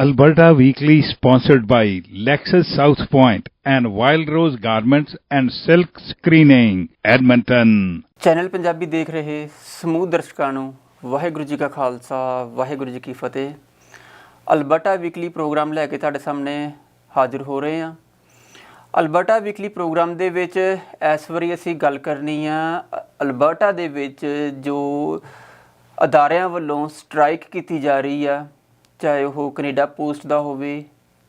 Alberta Weekly sponsored by Lexus South Point and Wild Rose Garments and Silk Screening, Edmonton. Channel Punjabi ਦੇਖ ਰਹੇ ਸਮੂਹ ਦਰਸ਼ਕਾਂ ਨੂੰ ਵਾਹਿਗੁਰੂ ਜੀ ਕਾ ਖਾਲਸਾ ਵਾਹਿਗੁਰੂ ਜੀ ਕੀ ਫਤਿਹ ਅਲਬਰਟਾ ਵੀਕਲੀ ਪ੍ਰੋਗਰਾਮ ਲੈ ਕੇ ਤੁਹਾਡੇ ਸਾਹਮਣੇ ਹਾਜ਼ਰ ਹੋ ਰਹੇ ਹਾਂ ਅਲਬਰਟਾ ਵੀਕਲੀ ਪ੍ਰੋਗਰਾਮ ਦੇ ਵਿੱਚ ਇਸ ਵਾਰੀ ਅਸੀਂ ਗੱਲ ਕਰਨੀ ਆ ਅਲਬਰਟਾ ਦੇ ਵਿੱਚ ਜੋ ਅਦਾਰਿਆਂ ਵੱਲੋਂ ਸਟ੍ਰਾਈਕ ਕੀਤੀ ਜਾ ਰਹੀ ਆ ਚਾਹੇ ਉਹ ਕੈਨੇਡਾ ਪੋਸਟ ਦਾ ਹੋਵੇ,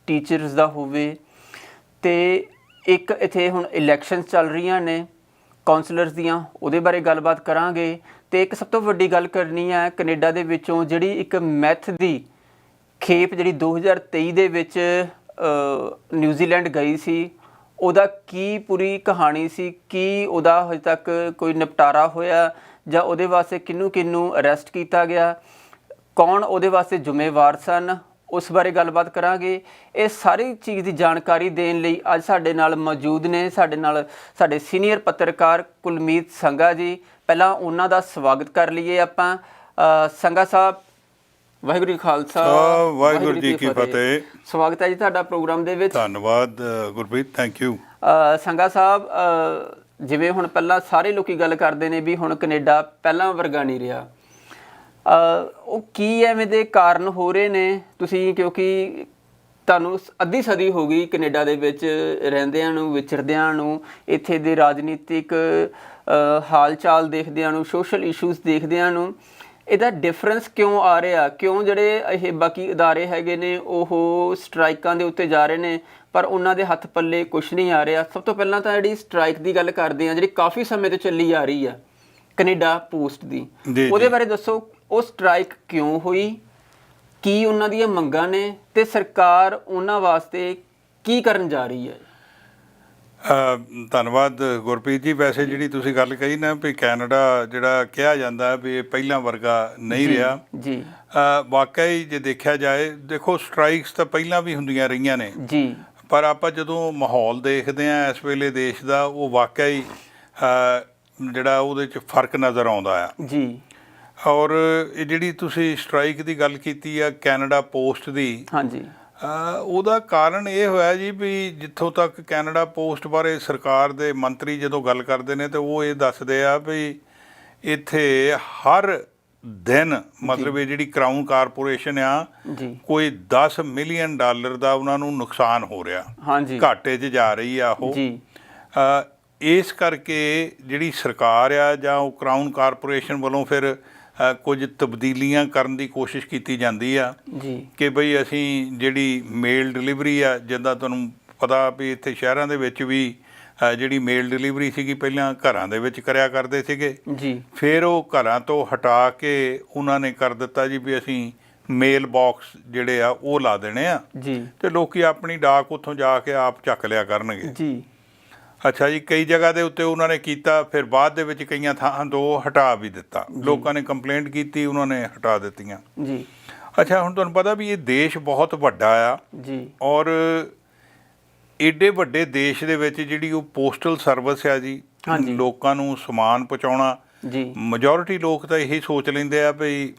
ਟੀਚਰਸ ਦਾ ਹੋਵੇ, ਤੇ ਇੱਕ ਇੱਥੇ ਹੁਣ ਇਲੈਕਸ਼ਨਸ ਚੱਲ ਰਹੀਆਂ ਨੇ ਕਾਉਂਸਲਰਸ ਦੀਆਂ, ਉਹਦੇ ਬਾਰੇ ਗੱਲਬਾਤ ਕਰਾਂਗੇ। ਤੇ ਇੱਕ ਸਭ ਤੋਂ ਵੱਡੀ ਗੱਲ ਕਰਨੀ ਹੈ ਕੈਨੇਡਾ ਦੇ ਵਿੱਚੋਂ ਜਿਹੜੀ ਇੱਕ ਮੈਥ ਦੀ ਖੇਪ ਜਿਹੜੀ 2023 ਦੇ ਵਿੱਚ ਨਿਊਜ਼ੀਲੈਂਡ ਗਈ ਸੀ, ਉਹਦਾ ਕੀ ਪੂਰੀ ਕਹਾਣੀ ਸੀ? ਕੀ ਉਹਦਾ ਹਜੇ ਤੱਕ ਕੋਈ ਨਿਪਟਾਰਾ ਹੋਇਆ? ਜਾਂ ਉਹਦੇ ਵਾਸਤੇ ਕਿਹਨੂੰ ਕਿਹਨੂੰ ਅਰੈਸਟ ਕੀਤਾ ਗਿਆ? ਕੌਣ ਉਹਦੇ ਵਾਸਤੇ ਜ਼ਿੰਮੇਵਾਰ ਸਨ ਉਸ ਬਾਰੇ ਗੱਲਬਾਤ ਕਰਾਂਗੇ। ਇਹ ਸਾਰੀ ਚੀਜ਼ ਦੀ ਜਾਣਕਾਰੀ ਦੇਣ ਲਈ ਅੱਜ ਸਾਡੇ ਨਾਲ ਮੌਜੂਦ ਨੇ ਸਾਡੇ ਨਾਲ ਸਾਡੇ ਸੀਨੀਅਰ ਪੱਤਰਕਾਰ ਕੁਲਮੀਤ ਸੰਘਾ ਜੀ। ਪਹਿਲਾਂ ਉਹਨਾਂ ਦਾ ਸਵਾਗਤ ਕਰ ਲਈਏ ਆਪਾਂ। ਸੰਘਾ ਸਾਹਿਬ ਵਾਹਿਗੁਰੂ ਜੀ ਖਾਲਸਾ। ਵਾਹਿਗੁਰੂ ਜੀ ਕੀ ਫਤਿਹ। ਸਵਾਗਤ ਹੈ ਜੀ ਤੁਹਾਡਾ ਪ੍ਰੋਗਰਾਮ ਦੇ ਵਿੱਚ। ਧੰਨਵਾਦ ਗੁਰਪ੍ਰੀਤ ਥੈਂਕ ਯੂ ਸੰਘਾ ਸਾਹਿਬ ਜਿਵੇਂ ਹੁਣ ਪਹਿਲਾਂ ਸਾਰੇ ਲੋਕੀ ਗੱਲ ਕਰਦੇ ਨੇ ਵੀ ਹੁਣ ਕੈਨੇਡਾ ਪਹਿਲਾਂ ਵਰਗਾ ਨਹੀਂ ਰਿਹਾ। ਉਹ ਕੀ ਐਵੇਂ ਦੇ ਕਾਰਨ ਹੋ ਰਹੇ ਨੇ? ਤੁਸੀਂ ਕਿਉਂਕਿ ਤੁਹਾਨੂੰ ਅੱਧੀ ਸਦੀ ਹੋ ਗਈ ਕੈਨੇਡਾ ਦੇ ਵਿੱਚ ਰਹਿੰਦਿਆਂ ਨੂੰ ਵਿਚਰਦਿਆਂ ਨੂੰ ਇੱਥੇ ਦੇ ਰਾਜਨੀਤਿਕ ਹਾਲ ਚਾਲ ਦੇਖਦਿਆਂ ਨੂੰ ਸੋਸ਼ਲ ਇਸ਼ੂਜ਼ ਦੇਖਦਿਆਂ ਨੂੰ। ਇਹਦਾ ਡਿਫਰੈਂਸ ਕਿਉਂ ਆ ਰਿਹਾ? ਕਿਉਂ ਜਿਹੜੇ ਇਹ ਬਾਕੀ ਅਦਾਰੇ ਹੈਗੇ ਨੇ ਉਹ ਸਟ੍ਰਾਈਕਾਂ ਦੇ ਉੱਤੇ ਜਾ ਰਹੇ ਨੇ ਪਰ ਉਹਨਾਂ ਦੇ ਹੱਥ ਪੱਲੇ ਕੁਝ ਨਹੀਂ ਆ ਰਿਹਾ। ਸਭ ਤੋਂ ਪਹਿਲਾਂ ਤਾਂ ਜਿਹੜੀ ਸਟ੍ਰਾਈਕ ਦੀ ਗੱਲ ਕਰਦੇ ਆ ਜਿਹੜੀ ਕਾਫੀ ਸਮੇਂ ਤੋਂ ਚੱਲੀ ਆ ਰਹੀ ਆ ਕੈਨੇਡਾ ਪੋਸਟ ਦੀ। ਉਹਦੇ। ਬਾਰੇ ਦੱਸੋ ਉਹ ਸਟ੍ਰਾਈਕ ਕਿਉਂ ਹੋਈ? ਕੀ ਉਹਨਾਂ ਦੀਆਂ ਮੰਗਾਂ ਨੇ? ਤੇ ਸਰਕਾਰ ਉਹਨਾਂ ਵਾਸਤੇ ਕੀ ਕਰਨ ਜਾ ਰਹੀ ਹੈ? ਅ, ਧੰਨਵਾਦ ਗੁਰਪ੍ਰੀਤ ਜੀ। ਵੈਸੇ ਜਿਹੜੀ ਤੁਸੀਂ ਗੱਲ ਕਹੀ ਨਾ ਵੀ ਕੈਨੇਡਾ ਜਿਹੜਾ ਕਿਹਾ ਜਾਂਦਾ ਵੀ ਇਹ ਪਹਿਲਾਂ ਵਰਗਾ ਨਹੀਂ ਰਿਹਾ। ਜੀ। ਅ, ਵਾਕਈ ਜੇ ਦੇਖਿਆ ਜਾਏ ਦੇਖੋ ਸਟ੍ਰਾਈਕਸ ਤਾਂ ਪਹਿਲਾਂ ਵੀ ਹੁੰਦੀਆਂ ਰਹੀਆਂ ਨੇ। ਜੀ। ਪਰ ਆਪਾਂ ਜਦੋਂ ਮਾਹੌਲ ਦੇਖਦੇ ਆ ਇਸ ਵੇਲੇ ਦੇਸ਼ ਦਾ ਉਹ ਵਾਕਈ ਜਿਹੜਾ ਉਹਦੇ ਚ ਫ਼ਰਕ ਨਜ਼ਰ ਆਉਂਦਾ ਆ। ਜੀ। ਔਰ ਇਹ ਜਿਹੜੀ ਤੁਸੀਂ ਸਟ੍ਰਾਈਕ ਦੀ ਗੱਲ ਕੀਤੀ ਆ ਕੈਨੇਡਾ ਪੋਸਟ ਦੀ ਹਾਂਜੀ। ਉਹਦਾ ਕਾਰਨ ਇਹ ਹੋਇਆ ਜੀ ਵੀ ਜਿੱਥੋਂ ਤੱਕ ਕੈਨੇਡਾ ਪੋਸਟ ਬਾਰੇ ਸਰਕਾਰ ਦੇ ਮੰਤਰੀ ਜਦੋਂ ਗੱਲ ਕਰਦੇ ਨੇ ਤੇ ਉਹ ਇਹ ਦੱਸਦੇ ਆ ਵੀ ਇੱਥੇ ਹਰ ਦਿਨ ਮਤਲਬ ਇਹ ਜਿਹੜੀ ਕਰਾਊਨ ਕਾਰਪੋਰੇਸ਼ਨ ਆ ਜੀ। ਕੋਈ 10 ਮਿਲੀਅਨ ਡਾਲਰ ਦਾ ਉਹਨਾਂ ਨੂੰ ਨੁਕਸਾਨ ਹੋ ਰਿਹਾ। ਹਾਂਜੀ। ਘਾਟੇ 'ਚ ਜਾ ਰਹੀ ਆ ਉਹ। ਜੀ। ਇਸ ਕਰਕੇ ਜਿਹੜੀ ਸਰਕਾਰ ਆ ਜਾਂ ਉਹ ਕਰਾਊਨ ਕਾਰਪੋਰੇਸ਼ਨ ਵੱਲੋਂ ਫਿਰ ਕੁਝ ਤਬਦੀਲੀਆਂ ਕਰਨ ਦੀ ਕੋਸ਼ਿਸ਼ ਕੀਤੀ ਜਾਂਦੀ ਆ। ਜੀ। ਕਿ ਬਈ ਅਸੀਂ ਜਿਹੜੀ ਮੇਲ ਡਿਲੀਵਰੀ ਆ ਜਿੱਦਾਂ ਤੁਹਾਨੂੰ ਪਤਾ ਵੀ ਇੱਥੇ ਸ਼ਹਿਰਾਂ ਦੇ ਵਿੱਚ ਵੀ ਜਿਹੜੀ ਮੇਲ ਡਿਲੀਵਰੀ ਸੀਗੀ ਪਹਿਲਾਂ ਘਰਾਂ ਦੇ ਵਿੱਚ ਕਰਿਆ ਕਰਦੇ ਸੀਗੇ। ਜੀ। ਫਿਰ ਉਹ ਘਰਾਂ ਤੋਂ ਹਟਾ ਕੇ ਉਹਨਾਂ ਨੇ ਕਰ ਦਿੱਤਾ ਜੀ ਵੀ ਅਸੀਂ ਮੇਲ ਬਾਕਸ ਜਿਹੜੇ ਆ ਉਹ ਲਾ ਦੇਣੇ ਆ। ਜੀ। ਤੇ ਲੋਕੀ ਆਪਣੀ ਡਾਕ ਉੱਥੋਂ ਜਾ ਕੇ ਆਪ ਚੱਕ ਲਿਆ ਕਰਨਗੇ। ਜੀ। ਅੱਛਾ ਜੀ ਕਈ ਜਗ੍ਹਾ ਦੇ ਉੱਤੇ ਉਹਨਾਂ ਨੇ ਕੀਤਾ ਫਿਰ ਬਾਅਦ ਦੇ ਵਿੱਚ ਕਈਆਂ ਥਾਂ ਤੋਂ ਹਟਾ ਵੀ ਦਿੱਤਾ। ਲੋਕਾਂ ਨੇ ਕੰਪਲੇਂਟ ਕੀਤੀ ਉਹਨਾਂ ਨੇ ਹਟਾ ਦਿੱਤੀਆਂ। ਜੀ। ਅੱਛਾ ਹੁਣ ਤੁਹਾਨੂੰ ਪਤਾ ਵੀ ਇਹ ਦੇਸ਼ ਬਹੁਤ ਵੱਡਾ ਆ। ਜੀ। ਔਰ ਏਡੇ ਵੱਡੇ ਦੇਸ਼ ਦੇ ਵਿੱਚ ਜਿਹੜੀ ਉਹ ਪੋਸਟਲ ਸਰਵਿਸ ਆ ਜੀ। ਲੋਕਾਂ ਨੂੰ ਸਮਾਨ ਪਹੁੰਚਾਉਣਾ। ਜੀ। ਮੈਜੋਰਿਟੀ ਲੋਕ ਤਾਂ ਇਹੀ ਸੋਚ ਲੈਂਦੇ ਆ ਵੀ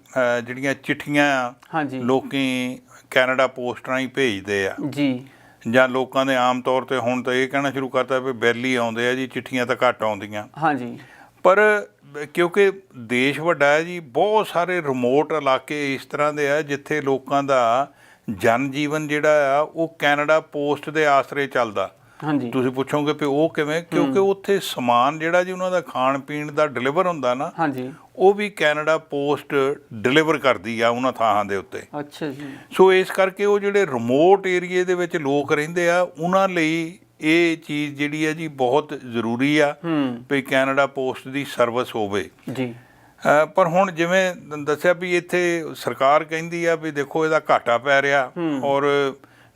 ਜਿਹੜੀਆਂ ਚਿੱਠੀਆਂ ਆ ਲੋਕੀ ਕੈਨੇਡਾ ਪੋਸਟ ਰਾਹੀਂ ਭੇਜਦੇ ਆ। ਜੀ। ਜਾਂ ਲੋਕਾਂ ਦੇ ਆਮ ਤੌਰ ਤੇ ਹੁਣ ਤਾਂ ਇਹ ਕਹਿਣਾ ਸ਼ੁਰੂ ਕਰਤਾ ਵੀ ਬਿੱਲ ਆਉਂਦੇ ਆ ਜੀ ਚਿੱਠੀਆਂ ਤਾਂ ਘੱਟ ਆਉਂਦੀਆਂ। ਹਾਂਜੀ। ਪਰ ਕਿਉਂਕਿ ਦੇਸ਼ ਵੱਡਾ ਹੈ ਜੀ ਬਹੁਤ ਸਾਰੇ ਰਿਮੋਟ ਇਲਾਕੇ ਇਸ ਤਰ੍ਹਾਂ ਦੇ ਆ ਜਿੱਥੇ ਲੋਕਾਂ ਦਾ ਜਨ ਜੀਵਨ ਜਿਹੜਾ ਆ ਉਹ ਕੈਨੇਡਾ ਪੋਸਟ ਦੇ ਆਸਰੇ ਚੱਲਦਾ। ਹਾਂਜੀ। ਤੁਸੀਂ ਪੁੱਛੋਗੇ ਵੀ ਉਹ ਕਿਵੇਂ? ਕਿਉਂਕਿ ਉੱਥੇ ਸਮਾਨ ਜਿਹੜਾ ਜੀ ਉਹਨਾਂ ਦਾ ਖਾਣ ਪੀਣ ਦਾ ਡਿਲੀਵਰ ਹੁੰਦਾ ਨਾ ਹਾਂਜੀ। ਉਹ ਵੀ ਕੈਨੇਡਾ ਪੋਸਟ ਡਿਲੀਵਰ ਕਰਦੀ ਆ ਉਹਨਾਂ ਥਾਂ ਦੇ ਉੱਤੇ। ਅੱਛਾ ਜੀ। ਸੋ ਇਸ ਕਰਕੇ ਉਹ ਜਿਹੜੇ ਰਿਮੋਟ ਏਰੀਏ ਦੇ ਵਿੱਚ ਲੋਕ ਰਹਿੰਦੇ ਆ ਉਹਨਾਂ ਲਈ ਇਹ ਚੀਜ਼ ਜਿਹੜੀ ਹੈ ਜੀ ਬਹੁਤ ਜ਼ਰੂਰੀ ਆ ਵੀ ਕੈਨੇਡਾ ਪੋਸਟ ਦੀ ਸਰਵਿਸ ਹੋਵੇ। ਜੀ। ਪਰ ਹੁਣ ਜਿਵੇਂ ਦੱਸਿਆ ਵੀ ਇੱਥੇ ਸਰਕਾਰ ਕਹਿੰਦੀ ਆ ਵੀ ਦੇਖੋ ਇਹਦਾ ਘਾਟਾ ਪੈ ਰਿਹਾ ਔਰ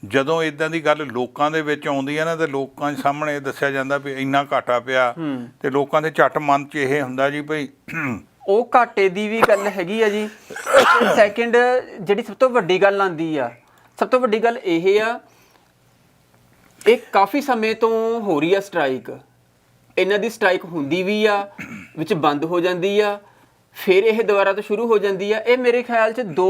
ਜਦੋਂ ਇਦਾਂ ਦੀ ਗੱਲ ਲੋਕਾਂ ਦੇ ਵਿੱਚ ਆਉਂਦੀ ਆ ਨਾ ਤੇ ਲੋਕਾਂ ਦੇ ਸਾਹਮਣੇ ਦੱਸਿਆ ਜਾਂਦਾ ਵੀ ਇੰਨਾ ਘਾਟਾ ਪਿਆ ਹੂੰ। ਤੇ ਲੋਕਾਂ ਦੇ ਝੱਟ ਮਨ 'ਚ ਇਹ ਹੁੰਦਾ ਜੀ ਭਈ ਉਹ ਘਾਟੇ ਦੀ ਵੀ ਗੱਲ ਹੈਗੀ ਆ ਜੀ। ਸੈਕਿੰਡ ਜਿਹੜੀ ਸਭ ਤੋਂ ਵੱਡੀ ਗੱਲ ਆਂਦੀ ਆ ਸਭ ਤੋਂ ਵੱਡੀ ਗੱਲ ਇਹ ਆ ਇਹ ਕਾਫੀ ਸਮੇਂ ਤੋਂ ਹੋ ਰਹੀ ਆ ਸਟ੍ਰਾਈਕ ਇਹਨਾਂ ਦੀ ਸਟ੍ਰਾਈਕ ਹੁੰਦੀ ਵੀ ਆ ਵਿੱਚ ਬੰਦ ਹੋ ਜਾਂਦੀ ਆ ਫਿਰ ਇਹ ਦੁਬਾਰਾ ਤੋਂ ਸ਼ੁਰੂ ਹੋ ਜਾਂਦੀ ਆ। ਇਹ ਮੇਰੇ ਖਿਆਲ 'ਚ 2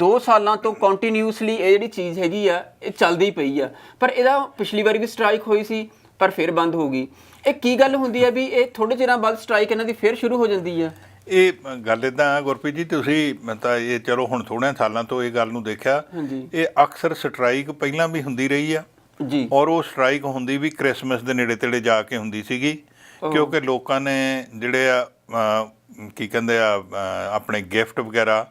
2 ਸਾਲਾਂ ਤੋਂ ਕੰਟੀਨਿਊਸਲੀ ਇਹ ਜਿਹੜੀ ਚੀਜ਼ ਹੈਗੀ ਆ ਇਹ ਚੱਲਦੀ ਪਈ ਆ। ਪਰ ਇਹਦਾ ਪਿਛਲੀ ਵਾਰ ਵੀ ਸਟ੍ਰਾਈਕ ਹੋਈ ਸੀ ਪਰ ਫਿਰ ਬੰਦ ਹੋ ਗਈ। ਇਹ ਕੀ ਗੱਲ ਹੁੰਦੀ ਆ ਵੀ ਇਹ ਥੋੜੇ ਚਿਰਾਂ ਬਾਅਦ ਸਟ੍ਰਾਈਕ ਇਹਨਾਂ ਦੀ ਫਿਰ ਸ਼ੁਰੂ ਹੋ ਜਾਂਦੀ ਆ? ਇਹ ਗੱਲ ਇਦਾਂ ਗੁਰਪ੍ਰੀਤ ਜੀ ਤੁਸੀਂ ਮੈਂ ਤਾਂ ਇਹ ਚਲੋ ਹੁਣ ਥੋੜ੍ਹੇ ਸਾਲਾਂ ਤੋਂ ਇਹ ਗੱਲ ਨੂੰ ਦੇਖਿਆ। ਇਹ ਅਕਸਰ ਸਟ੍ਰਾਈਕ ਪਹਿਲਾਂ ਵੀ ਹੁੰਦੀ ਰਹੀ ਆ। ਜੀ। ਔਰ ਉਹ ਸਟ੍ਰਾਈਕ ਹੁੰਦੀ ਵੀ ਕ੍ਰਿਸਮਸ ਦੇ ਨੇੜੇ ਤੇੜੇ ਜਾ ਕੇ ਹੁੰਦੀ ਸੀਗੀ ਕਿਉਂਕਿ ਲੋਕਾਂ ਨੇ ਜਿਹੜੇ ਆ ਕੀ ਕਹਿੰਦੇ ਆ ਆਪਣੇ ਗਿਫਟ ਵਗੈਰਾ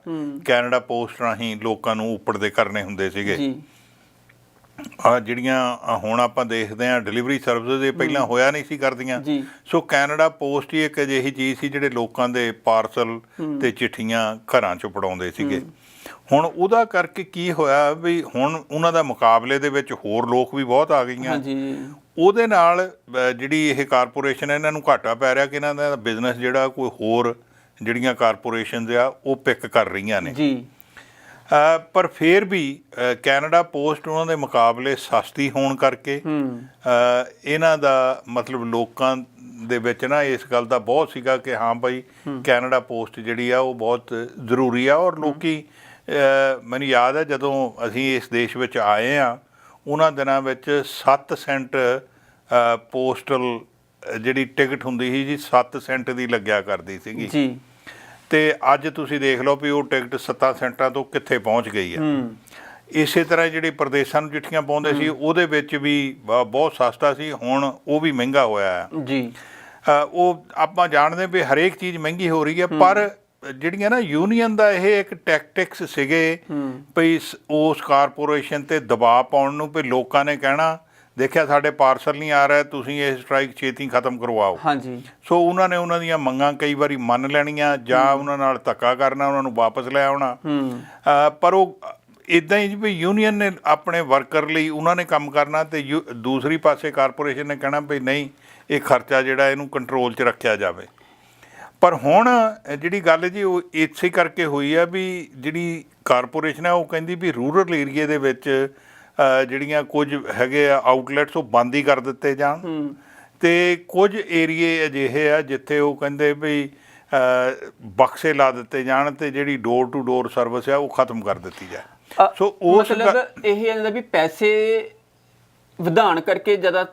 ਕੈਨੇਡਾ ਪੋਸਟ ਰਾਹੀਂ ਲੋਕਾਂ ਨੂੰ ਉੱਪਰਦੇ ਕਰਨੇ ਹੁੰਦੇ ਸੀਗੇ। ਜੀ। ਆ ਜਿਹੜੀਆਂ ਹੁਣ ਆਪਾਂ ਦੇਖਦੇ ਆ ਡਿਲੀਵਰੀ ਸਰਵਿਸ ਇਹ ਪਹਿਲਾਂ ਹੋਇਆ ਨਹੀਂ ਸੀ ਕਰਦੀਆਂ। ਸੋ ਕੈਨੇਡਾ ਪੋਸਟ ਹੀ ਇੱਕ ਅਜਿਹੀ ਚੀਜ਼ ਸੀ ਜਿਹੜੇ ਲੋਕਾਂ ਦੇ ਪਾਰਸਲ ਤੇ ਚਿੱਠੀਆਂ ਘਰਾਂ 'ਚ ਪੜਾਉਂਦੇ ਸੀਗੇ। ਹੁਣ ਉਹਦਾ ਕਰਕੇ ਕੀ ਹੋਇਆ ਵੀ ਹੁਣ ਉਹਨਾਂ ਦਾ ਮੁਕਾਬਲੇ ਦੇ ਵਿੱਚ ਹੋਰ ਲੋਕ ਵੀ ਬਹੁਤ ਆ ਗਈਆਂ। ਹਾਂਜੀ। ਉਹਦੇ ਨਾਲ ਜਿਹੜੀ ਇਹ ਕਾਰਪੋਰੇਸ਼ਨ ਹੈ ਇਹਨਾਂ ਨੂੰ ਘਾਟਾ ਪੈ ਰਿਹਾ ਕਿ ਇਹਨਾਂ ਦਾ ਬਿਜ਼ਨਸ ਜਿਹੜਾ ਕੋਈ ਹੋਰ ਜਿਹੜੀਆਂ ਕਾਰਪੋਰੇਸ਼ਨਸ ਆ ਉਹ ਪਿਕ ਕਰ ਰਹੀਆਂ ਨੇ। ਜੀ। ਪਰ ਫਿਰ ਵੀ ਕੈਨੇਡਾ ਪੋਸਟ ਉਹਨਾਂ ਦੇ ਮੁਕਾਬਲੇ ਸਸਤੀ ਹੋਣ ਕਰਕੇ ਇਹਨਾਂ ਦਾ ਮਤਲਬ ਲੋਕਾਂ ਦੇ ਵਿੱਚ ਨਾ ਇਸ ਗੱਲ ਦਾ ਬਹੁਤ ਸੀਗਾ ਕਿ ਹਾਂ ਭਾਈ ਕੈਨੇਡਾ ਪੋਸਟ ਜਿਹੜੀ ਆ ਉਹ ਬਹੁਤ ਜ਼ਰੂਰੀ ਆ ਔਰ ਲੋਕੀ ਮੈਨੂੰ ਯਾਦ ਹੈ ਜਦੋਂ ਅਸੀਂ ਇਸ ਦੇਸ਼ ਵਿੱਚ ਆਏ ਆ ਉਹਨਾਂ ਦਿਨਾਂ ਵਿੱਚ 7 ਸੈਂਟ ਪੋਸਟਲ ਜਿਹੜੀ ਟਿਕਟ ਹੁੰਦੀ ਸੀ ਜੀ 7 ਸੈਂਟ ਦੀ ਲੱਗਿਆ ਕਰਦੀ ਸੀਗੀ। ਜੀ। ਤੇ ਅੱਜ ਤੁਸੀਂ ਦੇਖ ਲਓ ਵੀ ਉਹ ਟਿਕਟ 7 ਸੈਂਟਾਂ ਤੋਂ ਕਿੱਥੇ ਪਹੁੰਚ ਗਈ ਹੂੰ। ਇਸੇ ਤਰ੍ਹਾਂ ਜਿਹੜੇ ਪ੍ਰਦੇਸ਼ਾਂ ਨੂੰ ਚਿੱਠੀਆਂ ਪਾਉਂਦੇ ਸੀ ਉਹਦੇ ਵਿੱਚ ਵੀ ਬਹੁਤ ਸਸਤਾ ਸੀ ਹੁਣ ਉਹ ਵੀ ਮਹਿੰਗਾ ਹੋਇਆ ਹੈ। ਜੀ। ਉਹ ਆਪਾਂ ਜਾਣਦੇ ਵੀ ਹਰੇਕ ਚੀਜ਼ ਮਹਿੰਗੀ ਹੋ ਰਹੀ ਹੈ। ਪਰ ਜਿਹੜੀਆਂ ਨਾ ਯੂਨੀਅਨ ਦਾ ਇਹ ਇੱਕ ਟੈਕਟਿਕਸ ਸੀਗੇ ਸ- ਉਸ ਕਾਰਪੋਰੇਸ਼ਨ ਤੇ ਦਬਾਅ ਪਾਉਣ ਨੂੰ ਵੀ ਲੋਕਾਂ ਨੇ ਕਹਿਣਾ ਦੇਖਿਆ ਸਾਡੇ ਪਾਰਸਲ ਨਹੀਂ ਆ ਰਿਹਾ ਤੁਸੀਂ ਇਹ ਸਟ੍ਰਾਈਕ ਛੇਤੀ ਖਤਮ ਕਰਵਾਓ। ਹਾਂਜੀ। ਸੋ ਉਹਨਾਂ ਨੇ ਉਹਨਾਂ ਦੀਆਂ ਮੰਗਾਂ ਕਈ ਵਾਰੀ ਮੰਨ ਲੈਣੀਆਂ ਜਾਂ ਉਹਨਾਂ ਨਾਲ ਧੱਕਾ ਕਰਨਾ ਉਹਨਾਂ ਨੂੰ ਵਾਪਸ ਲੈ ਆਉਣਾ। ਪਰ ਉਹ ਇਦਾਂ ਹੀ ਵੀ ਯੂਨੀਅਨ ਨੇ ਆਪਣੇ ਵਰਕਰ ਲਈ ਉਹਨਾਂ ਨੇ ਕੰਮ ਕਰਨਾ ਤੇ ਦੂਸਰੀ ਪਾਸੇ ਕਾਰਪੋਰੇਸ਼ਨ ਨੇ ਕਹਿਣਾ ਵੀ ਨਹੀਂ ਇਹ ਖਰਚਾ ਜਿਹੜਾ ਇਹਨੂੰ ਕੰਟਰੋਲ 'ਚ ਰੱਖਿਆ ਜਾਵੇ। ਪਰ ਹੁਣ ਜਿਹੜੀ ਗੱਲ ਜੀ ਉਹ ਇਸੇ ਕਰਕੇ ਹੋਈ ਆ ਵੀ ਜਿਹੜੀ ਕਾਰਪੋਰੇਸ਼ਨ ਹੈ ਉਹ ਕਹਿੰਦੀ ਵੀ ਰੂਰਲ ਏਰੀਆ ਦੇ ਵਿੱਚ ਜਿਹੜੀਆਂ ਕੁਝ ਹੈਗੇ ਆ ਆਊਟਲੈਟਸ ਉਹ ਬੰਦ ਹੀ ਕਰ ਦਿੱਤੇ ਜਾਣ। ਤੇ ਕੁਝ ਏਰੀਏ ਅਜਿਹੇ ਆ ਜਿੱਥੇ ਉਹ ਕਹਿੰਦੇ ਵੀ ਬਕਸੇ ਲਾ ਦਿੱਤੇ ਜਾਣ ਤੇ ਜਿਹੜੀ ਡੋਰ ਟੂ ਡੋਰ ਸਰਵਿਸ ਆ ਉਹ ਖਤਮ ਕਰ ਦਿੱਤੀ ਜਾਏ। ਅ, ਸੋ ਉਸ ਮਤਲਬ ਇਹ ਇਹਨਾਂ ਦਾ ਵੀ ਪੈਸੇ ਵਿਧਾਨ ਕਰਕੇ ਜ਼ਿਆਦਾ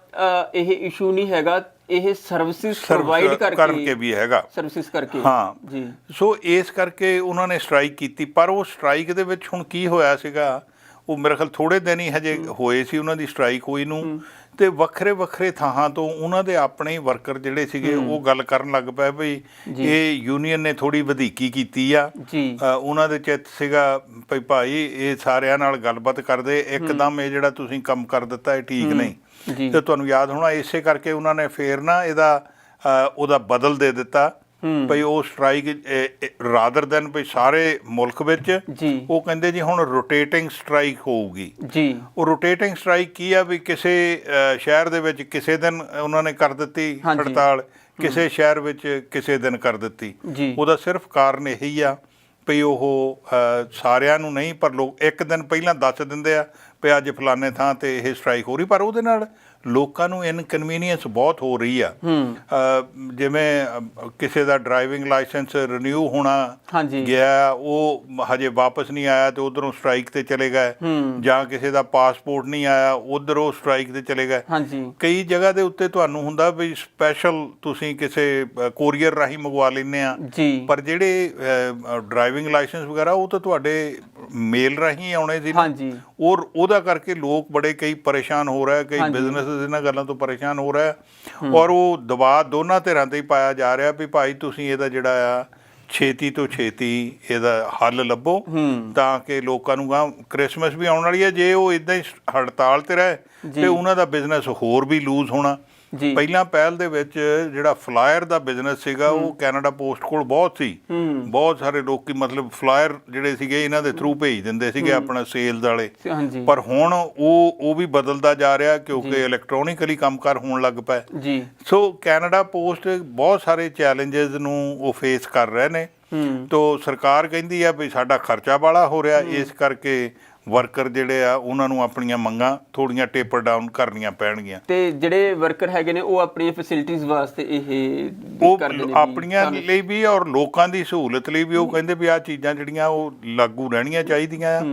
ਇਹ ਇਸ਼ੂ ਨਹੀਂ ਹੈਗਾ। ਇਹ ਸਰਵਿਸਿਜ਼ ਸਰਵਿਸ ਪ੍ਰੋਵਾਈਡ ਕਰਕੇ ਕਰਕੇ ਵੀ ਹੈਗਾ। ਸਰਵਿਸਿਜ਼ ਕਰਕੇ। ਹਾਂ। ਜੀ। ਸੋ ਇਸ ਕਰਕੇ ਉਹਨਾਂ ਨੇ ਸਟ੍ਰਾਈਕ ਕੀਤੀ। ਪਰ ਉਹ ਸਟ੍ਰਾਈਕ ਦੇ ਵਿੱਚ ਹੁਣ ਕੀ ਹੋਇਆ ਸੀਗਾ ਉਹ ਮੇਰੇ ਖਿਆਲ ਥੋੜੇ ਦਿਨ ਹੀ ਹਜੇ ਹੋਏ ਸੀ ਉਹਨਾਂ ਦੀ ਸਟ੍ਰਾਈਕ ਹੋਈ ਨੂੰ। ਤੇ ਵੱਖਰੇ ਵੱਖਰੇ ਥਾਂ ਤੋਂ ਉਹਨਾਂ ਦੇ ਆਪਣੇ ਵਰਕਰ ਜਿਹੜੇ ਸੀਗੇ ਉਹ ਗੱਲ ਕਰਨ ਲੱਗ ਪਏ ਵੀ ਇਹ ਯੂਨੀਅਨ ਨੇ ਥੋੜੀ ਵਧੀਕੀ ਕੀਤੀ ਆ। ਉਹਨਾਂ ਦੇ ਚਿੱਤ ਸੀਗਾ ਭਈ ਭਾਈ ਇਹ ਸਾਰਿਆਂ ਨਾਲ ਗੱਲਬਾਤ ਕਰਦੇ ਇੱਕਦਮ ਇਹ ਜਿਹੜਾ ਤੁਸੀਂ ਕੰਮ ਕਰ ਦਿੱਤਾ ਇਹ ਠੀਕ ਨਹੀਂ। ਤੇ ਤੁਹਾਨੂੰ ਯਾਦ ਹੋਣਾ ਇਸੇ ਕਰਕੇ ਉਹਨਾਂ ਨੇ ਫੇਰ ਨਾ ਇਹਦਾ ਉਹਦਾ ਬਦਲ ਦੇ ਦਿੱਤਾ। ਭਈ ਉਹ ਸਟ੍ਰਾਈਕ ਰਾਦਰ ਦੈਨ ਭਈ ਸਾਰੇ ਮੁਲਕ ਵਿੱਚ ਜੀ। ਉਹ ਕਹਿੰਦੇ ਜੀ ਹੁਣ ਰੋਟੇਟਿੰਗ ਸਟ੍ਰਾਈਕ ਹੋਊਗੀ। ਜੀ। ਉਹ ਰੋਟੇਟਿੰਗ ਸਟ੍ਰਾਈਕ ਕੀ ਆ ਵੀ ਕਿਸੇ ਸ਼ਹਿਰ ਦੇ ਵਿੱਚ ਕਿਸੇ ਦਿਨ ਉਹਨਾਂ ਨੇ ਕਰ ਦਿੱਤੀ। ਹੜਤਾਲ ਕਿਸੇ ਸ਼ਹਿਰ ਵਿੱਚ ਕਿਸੇ ਦਿਨ ਕਰ ਦਿੱਤੀ। ਉਹਦਾ ਸਿਰਫ ਕਾਰਨ ਇਹੀ ਆ ਵੀ ਉਹ ਸਾਰਿਆਂ ਨੂੰ ਨਹੀਂ ਪਰ ਲੋਕ ਇੱਕ ਦਿਨ ਪਹਿਲਾਂ ਦੱਸ ਦਿੰਦੇ ਆ ਪਿਆ ਅੱਜ ਫਲਾਣੇ ਥਾਂ ਤੇ ਇਹ ਸਟ੍ਰਾਈਕ ਹੋ ਰਹੀ ਪਰ ਉਹਦੇ ਨਾਲ ਲੋਕਾਂ ਨੂੰ ਇਨਕਨਵੀਨੀਅੰਸ ਬਹੁਤ ਹੋ ਰਹੀ ਆ। ਜਿਵੇਂ ਕਿਸੇ ਦਾ ਡਰਾਈਵਿੰਗ ਲਾਇਸੈਂਸ ਰਿਨਿਊ ਹੋਣਾ ਗਿਆ ਉਹ ਹਜੇ ਵਾਪਸ ਨਹੀਂ ਆਇਆ ਤੇ ਉਧਰੋਂ ਸਟ੍ਰਾਈਕ ਤੇ ਚਲੇ ਗਏ। ਜਾਂ ਕਿਸੇ ਦਾ ਪਾਸਪੋਰਟ ਨਹੀਂ ਆਇਆ ਉਧਰੋਂ ਸਟ੍ਰਾਈਕ ਤੇ ਚਲੇ ਗਏ। ਕਈ ਜਗ੍ਹਾ ਦੇ ਉੱਤੇ ਤੁਹਾਨੂੰ ਹੁੰਦਾ ਵੀ ਸਪੈਸ਼ਲ ਤੁਸੀਂ ਕਿਸੇ ਕੋਰੀਅਰ ਰਾਹੀਂ ਮੰਗਵਾ ਲੈਂਦੇ ਆ। ਪਰ ਜਿਹੜੇ ਡਰਾਈਵਿੰਗ ਲਾਇਸੈਂਸ ਵਗੈਰਾ ਉਹ ਤਾਂ ਤੁਹਾਡੇ ਮੇਲ ਰਾਹੀਂ ਆਉਣੇ ਸੀ ਔਰ ਉਹਦਾ ਕਰਕੇ ਲੋਕ ਬੜੇ ਕਈ ਪਰੇਸ਼ਾਨ ਹੋ ਰਿਹਾ ਕਈ। ਬਿਜ਼ਨਸ ਇਹਨਾਂ ਗੱਲਾਂ ਤੋਂ ਪਰੇਸ਼ਾਨ ਹੋ ਰਿਹਾ ਔਰ ਉਹ ਦਬਾਅ ਦੋਨਾਂ ਧਿਰਾਂ ਤੇ ਹੀ ਪਾਇਆ ਜਾ ਰਿਹਾ ਵੀ ਭਾਈ ਤੁਸੀਂ ਇਹਦਾ ਜਿਹੜਾ ਆ ਛੇਤੀ ਤੋਂ ਛੇਤੀ ਇਹਦਾ ਹੱਲ ਲੱਭੋ ਤਾਂ ਕਿ ਲੋਕਾਂ ਨੂੰ ਗਾ ਕ੍ਰਿਸਮਸ ਵੀ ਆਉਣ ਵਾਲੀ ਹੈ। ਜੇ ਉਹ ਇਦਾਂ ਹੀ ਹੜਤਾਲ ਤੇ ਰਹੇ। ਤੇ ਉਹਨਾਂ ਦਾ ਬਿਜ਼ਨਸ ਹੋਰ ਵੀ ਲੂਜ਼ ਹੋਣਾ। ਪਹਿਲਾਂ ਪਹਿਲ ਦੇ ਵਿੱਚ ਜਿਹੜਾ ਫਲਾਇਰ ਦਾ ਬਿਜ਼ਨਸ ਸੀਗਾ ਉਹ ਕੈਨੇਡਾ ਪੋਸਟ ਕੋਲ ਬਹੁਤ ਸੀ। ਬਹੁਤ ਸਾਰੇ ਲੋਕੀ ਮਤਲਬ ਫਲਾਇਰ ਜਿਹੜੇ ਸੀਗੇ ਇਹਨਾਂ ਦੇ ਥਰੂ ਭੇਜ ਦਿੰਦੇ ਸੀਗੇ ਆਪਣਾ ਸੇਲਸ ਵਾਲੇ। ਪਰ ਹੁਣ ਉਹ ਉਹ ਵੀ ਬਦਲਦਾ ਜਾ ਰਿਹਾ ਕਿਉਂਕਿ ਇਲੈਕਟ੍ਰੋਨਿਕਲੀ ਕੰਮਕਾਰ ਹੋਣ ਲੱਗ ਪਿਆ। ਜੀ। ਸੋ ਕੈਨੇਡਾ ਪੋਸਟ ਬਹੁਤ ਸਾਰੇ ਚੈਲੰਜਸ ਨੂੰ ਉਹ ਫੇਸ ਕਰ ਰਹੇ ਨੇ। ਤੋ ਸਰਕਾਰ ਕਹਿੰਦੀ ਆ ਵੀ ਸਾਡਾ ਖਰਚਾ ਬਾਲਾ ਹੋ ਰਿਹਾ। ਇਸ ਕਰਕੇ ਵਰਕਰ ਜਿਹੜੇ ਆ ਉਹਨਾਂ ਨੂੰ ਆਪਣੀਆਂ ਮੰਗਾਂ ਥੋੜੀਆਂ ਟੇਪਰ ਡਾਊਨ ਕਰਨੀਆਂ ਪੈਣਗੀਆਂ। ਤੇ ਜਿਹੜੇ ਵਰਕਰ ਹੈਗੇ ਨੇ ਉਹ ਆਪਣੀਆਂ ਫੈਸਿਲਿਟੀਆਂ ਵਾਸਤੇ ਇਹ ਉਹ ਆਪਣੀਆਂ ਲਈ ਵੀ ਔਰ ਲੋਕਾਂ ਦੀ ਸਹੂਲਤ ਲਈ ਵੀ ਉਹ ਕਹਿੰਦੇ ਵੀ ਆ ਚੀਜ਼ਾਂ ਜਿਹੜੀਆਂ ਉਹ ਲਾਗੂ ਰਹਿਣੀਆਂ ਚਾਹੀਦੀਆਂ ਆ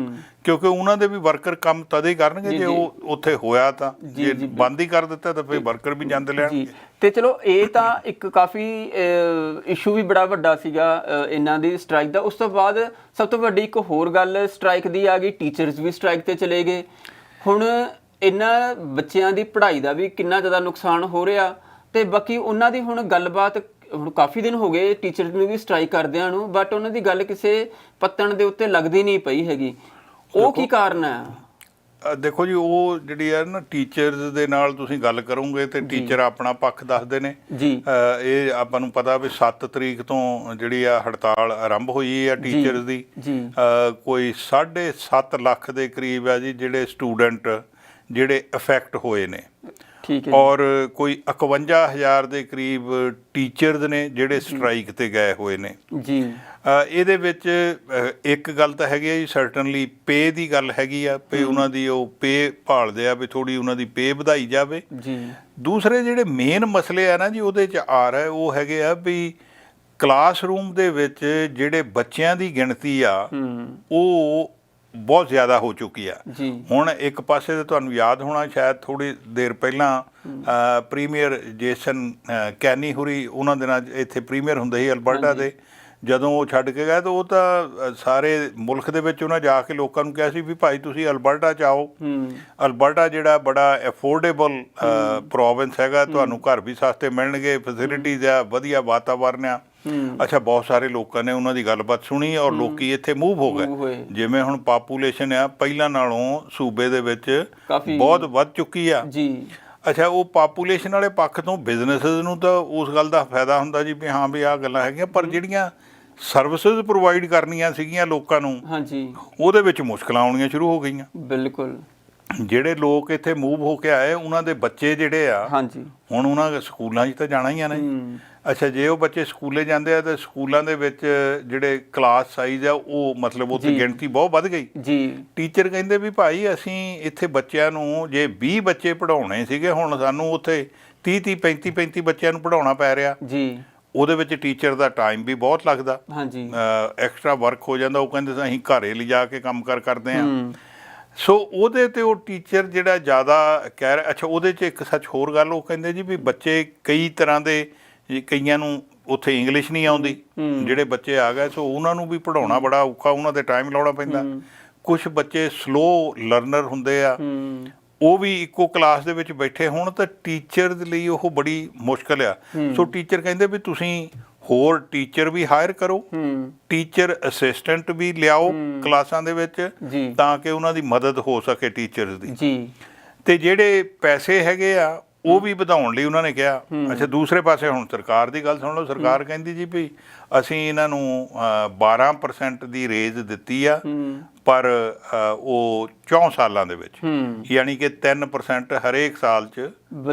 ਕਿਉਂਕਿ ਉਹਨਾਂ ਦੇ ਵੀ ਵਰਕਰ ਕੰਮ ਤਦੇ ਕਰਨਗੇ ਜੀ। ਉਹ ਉੱਥੇ ਹੋਇਆ ਤਾਂ। ਜੀ, ਬੰਦ ਹੀ ਕਰ ਦਿੱਤਾ ਤਾਂ ਫਿਰ ਵਰਕਰ ਵੀ ਜਾਂਦੇ ਲੈਣਗੇ। ਤੇ ਚਲੋ ਇਹ ਤਾਂ ਇੱਕ ਕਾਫੀ ਇਸ਼ੂ ਵੀ ਬੜਾ ਵੱਡਾ ਸੀਗਾ ਇਹਨਾਂ ਦੀ ਸਟ੍ਰਾਈਕ ਦਾ। ਉਸ ਤੋਂ ਬਾਅਦ ਸਭ ਤੋਂ ਵੱਡੀ ਇੱਕ ਹੋਰ ਗੱਲ ਸਟ੍ਰਾਈਕ ਦੀ ਆ ਗਈ ਟੀਚਰਸ ਵੀ ਸਟ੍ਰਾਈਕ ਤੇ ਚਲੇ ਗਏ। ਹੁਣ ਇਹਨਾਂ ਬੱਚਿਆਂ ਦੀ ਪੜ੍ਹਾਈ ਦਾ ਵੀ ਕਿੰਨਾ ਜ਼ਿਆਦਾ ਨੁਕਸਾਨ ਹੋ ਰਿਹਾ। ਤੇ ਬਾਕੀ ਉਹਨਾਂ ਦੀ ਹੁਣ ਗੱਲਬਾਤ ਹੁਣ ਕਾਫੀ ਦਿਨ ਹੋ ਗਏ ਟੀਚਰਸ ਨੂੰ ਵੀ ਸਟ੍ਰਾਈਕ ਕਰਦਿਆਂ ਨੂੰ ਬਟ ਉਹਨਾਂ ਦੀ ਗੱਲ ਕਿਸੇ ਪੱਤਣ ਦੇ ਉੱਤੇ ਲੱਗਦੀ ਨਹੀਂ ਪਈ ਹੈਗੀ। ਉਹ ਕੀ ਕਾਰਨ ਹੈ? ਦੇਖੋ ਜੀ ਉਹ ਜਿਹੜੀ ਹੈ ਨਾ ਟੀਚਰਸ ਦੇ ਨਾਲ ਤੁਸੀਂ ਗੱਲ ਕਰੋਗੇ ਤੇ ਟੀਚਰ ਆਪਣਾ ਪੱਖ ਦੱਸਦੇ ਨੇ। ਜੀ। ਇਹ ਆਪਾਂ ਨੂੰ ਪਤਾ ਵੀ 7 ਤਰੀਕ ਤੋਂ ਜਿਹੜੀ ਆ ਹੜਤਾਲ ਆਰੰਭ ਹੋਈ ਆ ਟੀਚਰਸ ਦੀ। ਕੋਈ 7.5 ਲੱਖ ਦੇ ਕਰੀਬ ਆ ਜੀ ਜਿਹੜੇ ਸਟੂਡੈਂਟ ਜਿਹੜੇ ਅਫੈਕਟ ਹੋਏ ਨੇ। ਠੀਕ ਹੈ ਔਰ ਕੋਈ 51000 ਦੇ ਕਰੀਬ ਟੀਚਰਸ ਨੇ ਜਿਹੜੇ ਸਟ੍ਰਾਈਕ ਤੇ ਗਏ ਹੋਏ ਨੇ। ਜੀ। ਇਹਦੇ ਵਿੱਚ ਇੱਕ ਗੱਲ ਤਾਂ ਹੈਗੀ ਹੈ ਜੀ ਸਰਟਨਲੀ ਪੇ ਦੀ ਗੱਲ ਹੈਗੀ ਆ ਪੇ ਉਹਨਾਂ ਦੀ ਉਹ ਪੇ ਭਾਲਦੇ ਆ ਵੀ ਥੋੜੀ ਉਹਨਾਂ ਦੀ ਪੇ ਵਧਾਈ ਜਾਵੇ। ਜੀ। ਦੂਸਰੇ ਜਿਹੜੇ ਮੇਨ ਮਸਲੇ ਆ ਨਾ ਜੀ ਉਹਦੇ ਚ ਆ ਰਿਹਾ ਉਹ ਹੈਗੇ ਆ ਵੀ ਕਲਾਸਰੂਮ ਦੇ ਵਿੱਚ ਜਿਹੜੇ ਬੱਚਿਆਂ ਦੀ ਗਿਣਤੀ ਆ ਉਹ ਬਹੁਤ ਜ਼ਿਆਦਾ ਹੋ ਚੁੱਕੀ ਆ। ਹੁਣ ਇੱਕ ਪਾਸੇ ਤੇ ਤੁਹਾਨੂੰ ਯਾਦ ਹੋਣਾ ਸ਼ਾਇਦ ਥੋੜੀ ਦੇਰ ਪਹਿਲਾਂ ਪ੍ਰੀਮੀਅਰ ਜੇਸਨ ਕੈਨੀ ਹੁਰੀ ਉਹਨਾਂ ਦੇ ਨਾਲ ਇੱਥੇ ਪ੍ਰੀਮੀਅਰ ਹੁੰਦੇ ਸੀ ਅਲਬਰਟਾ ਦੇ। ਜਦੋਂ ਉਹ ਛੱਡ ਕੇ ਗਏ ਤਾਂ ਉਹ ਤਾਂ ਸਾਰੇ ਮੁਲਕ ਦੇ ਵਿੱਚ ਉਹਨਾਂ ਜਾ ਕੇ ਲੋਕਾਂ ਨੂੰ ਕਿਹਾ ਸੀ ਵੀ ਭਾਈ ਤੁਸੀਂ ਅਲਬਰਟਾ ਚ ਆਓ। ਅਲਬਰਟਾ ਜਿਹੜਾ ਬੜਾ ਅਫੋਰਡੇਬਲ ਪ੍ਰੋਵਿੰਸ ਹੈਗਾ ਤੁਹਾਨੂੰ ਘਰ ਵੀ ਸਸਤੇ ਮਿਲਣਗੇ ਫੈਸਿਲਿਟੀਜ਼ ਆ ਵਧੀਆ ਵਾਤਾਵਰਨ ਆ। ਅੱਛਾ ਬਹੁਤ ਸਾਰੇ ਲੋਕਾਂ ਨੇ ਉਹਨਾਂ ਦੀ ਗੱਲਬਾਤ ਸੁਣੀ ਔਰ ਲੋਕੀ ਇੱਥੇ ਮੂਵ ਹੋ। ਗਏ। ਜਿਵੇਂ ਹੁਣ ਪਾਪੂਲੇਸ਼ਨ ਆ ਪਹਿਲਾਂ ਨਾਲੋਂ ਸੂਬੇ ਦੇ ਵਿੱਚ ਬਹੁਤ ਵੱਧ ਚੁੱਕੀ ਆ। ਜੀ। ਅੱਛਾ ਉਹ ਪਾਪੂਲੇਸ਼ਨ ਵਾਲੇ ਪੱਖ ਤੋਂ ਬਿਜ਼ਨੈਸਸ ਨੂੰ ਤਾਂ ਉਸ ਗੱਲ ਦਾ ਫਾਇਦਾ ਹੁੰਦਾ ਜੀ ਵੀ ਹਾਂ ਵੀ ਆਹ ਗੱਲਾਂ ਹੈਗੀਆਂ ਪਰ ਜਿਹੜੀਆਂ ਸਰਵਿਸਿਜ਼ ਪ੍ਰੋਵਾਈਡ ਕਰਨੀਆਂ ਸੀਗੀਆਂ ਲੋਕਾਂ ਨੂੰ ਹਾਂਜੀ। ਉਹਦੇ ਵਿੱਚ ਮੁਸ਼ਕਲਾਂ ਆਉਣੀਆਂ ਸ਼ੁਰੂ ਹੋ ਗਈਆਂ। ਬਿਲਕੁਲ। ਜਿਹੜੇ ਲੋਕ ਇੱਥੇ ਮੂਵ ਹੋ ਕੇ ਆਏ ਉਹਨਾਂ ਦੇ ਬੱਚੇ ਜਿਹੜੇ ਆ ਹਾਂਜੀ। ਹੁਣ ਉਹਨਾਂ ਦੇ ਸਕੂਲਾਂ 'ਚ ਤਾਂ ਜਾਣਾ ਹੀ ਆ ਨਾ ਜੀ। ਅੱਛਾ ਜੇ ਉਹ ਬੱਚੇ ਸਕੂਲੇ ਜਾਂਦੇ ਆ ਤੇ ਸਕੂਲਾਂ ਦੇ ਵਿੱਚ ਜਿਹੜੇ ਕਲਾਸ ਸਾਈਜ਼ ਆ ਉਹ ਮਤਲਬ ਉੱਥੇ ਜੀ। ਗਿਣਤੀ ਬਹੁਤ ਵੱਧ ਗਈ। ਜੀ। ਟੀਚਰ ਕਹਿੰਦੇ ਵੀ ਭਾਈ ਅਸੀਂ ਇੱਥੇ ਬੱਚਿਆਂ ਨੂੰ ਜੇ 20 ਬੱਚੇ ਪੜਾਉਣੇ ਸੀਗੇ ਹੁਣ ਸਾਨੂੰ ਉੱਥੇ 30 30 35 35 ਬੱਚਿਆਂ ਨੂੰ ਪੜਾਉਣਾ ਪੈ ਰਿਹਾ। ਜੀ। ਉਹਦੇ ਵਿੱਚ ਟੀਚਰ ਦਾ ਟਾਈਮ ਵੀ ਬਹੁਤ ਲੱਗਦਾ। ਹਾਂਜੀ। ਐਕਸਟਰਾ ਵਰਕ ਹੋ ਜਾਂਦਾ ਉਹ ਕਹਿੰਦੇ ਸੀ ਅਸੀਂ ਘਰੇ ਲਿਜਾ ਕੇ ਕੰਮ ਕਰ ਕਰਦੇ ਆ ਸੋ ਉਹਦੇ ਤੇ ਉਹ ਟੀਚਰ ਜਿਹੜਾ ਜ਼ਿਆਦਾ ਕਹਿ ਰਿਹਾ ਅੱਛਾ ਉਹਦੇ 'ਚ ਇੱਕ ਸੱਚ ਹੋਰ ਗੱਲ ਉਹ ਕਹਿੰਦੇ ਜੀ ਵੀ ਬੱਚੇ ਕਈ ਤਰ੍ਹਾਂ ਦੇ ਜੀ ਕਈਆਂ ਨੂੰ ਉੱਥੇ ਇੰਗਲਿਸ਼ ਨਹੀਂ ਆਉਂਦੀ ਜਿਹੜੇ ਬੱਚੇ ਆ ਗਏ ਸੋ ਉਹਨਾਂ ਨੂੰ ਵੀ ਪੜਾਉਣਾ ਬੜਾ ਔਖਾ ਉਹਨਾਂ ਦੇ ਟਾਈਮ ਲਾਉਣਾ ਪੈਂਦਾ। ਕੁਝ ਬੱਚੇ ਸਲੋ ਲਰਨਰ ਹੁੰਦੇ ਆ। ਉਹ ਵੀ ਇੱਕੋ ਕਲਾਸ ਦੇ ਵਿੱਚ ਬੈਠੇ ਹੋਣ ਤਾਂ ਟੀਚਰ ਦੇ ਲਈ ਉਹ ਬੜੀ ਮੁਸ਼ਕਲ ਆ। ਸੋ ਟੀਚਰ ਕਹਿੰਦੇ ਵੀ ਤੁਸੀਂ ਹੋਰ ਟੀਚਰ ਵੀ ਹਾਇਰ ਕਰੋ ਟੀਚਰ ਅਸਿਸਟੈਂਟ ਵੀ ਲਿਆਓ ਕਲਾਸਾਂ ਦੇ ਵਿੱਚ ਤਾਂ ਕਿ ਉਹਨਾਂ ਦੀ ਮਦਦ ਹੋ ਸਕੇ ਟੀਚਰਸ ਦੀ। ਜੀ। ਤੇ ਜਿਹੜੇ ਪੈਸੇ ਹੈਗੇ ਆ ਉਹ ਵੀ ਵਧਾਉਣ ਲਈ ਉਹਨਾਂ ਨੇ ਕਿਹਾ। ਅੱਛਾ ਦੂਸਰੇ ਪਾਸੇ ਹੁਣ ਸਰਕਾਰ ਦੀ ਗੱਲ ਸੁਣ ਲਓ। ਸਰਕਾਰ ਕਹਿੰਦੀ ਜੀ ਵੀ ਅਸੀਂ ਇਹਨਾਂ ਨੂੰ ਅ, 12% ਦੀ ਰੇਜ਼ ਦਿੱਤੀ ਆ। ਪਰ ਉਹ 4 ਸਾਲਾਂ ਦੇ ਵਿੱਚ ਯਾਨੀ ਕਿ 3% ਹਰੇਕ ਸਾਲ 'ਚ।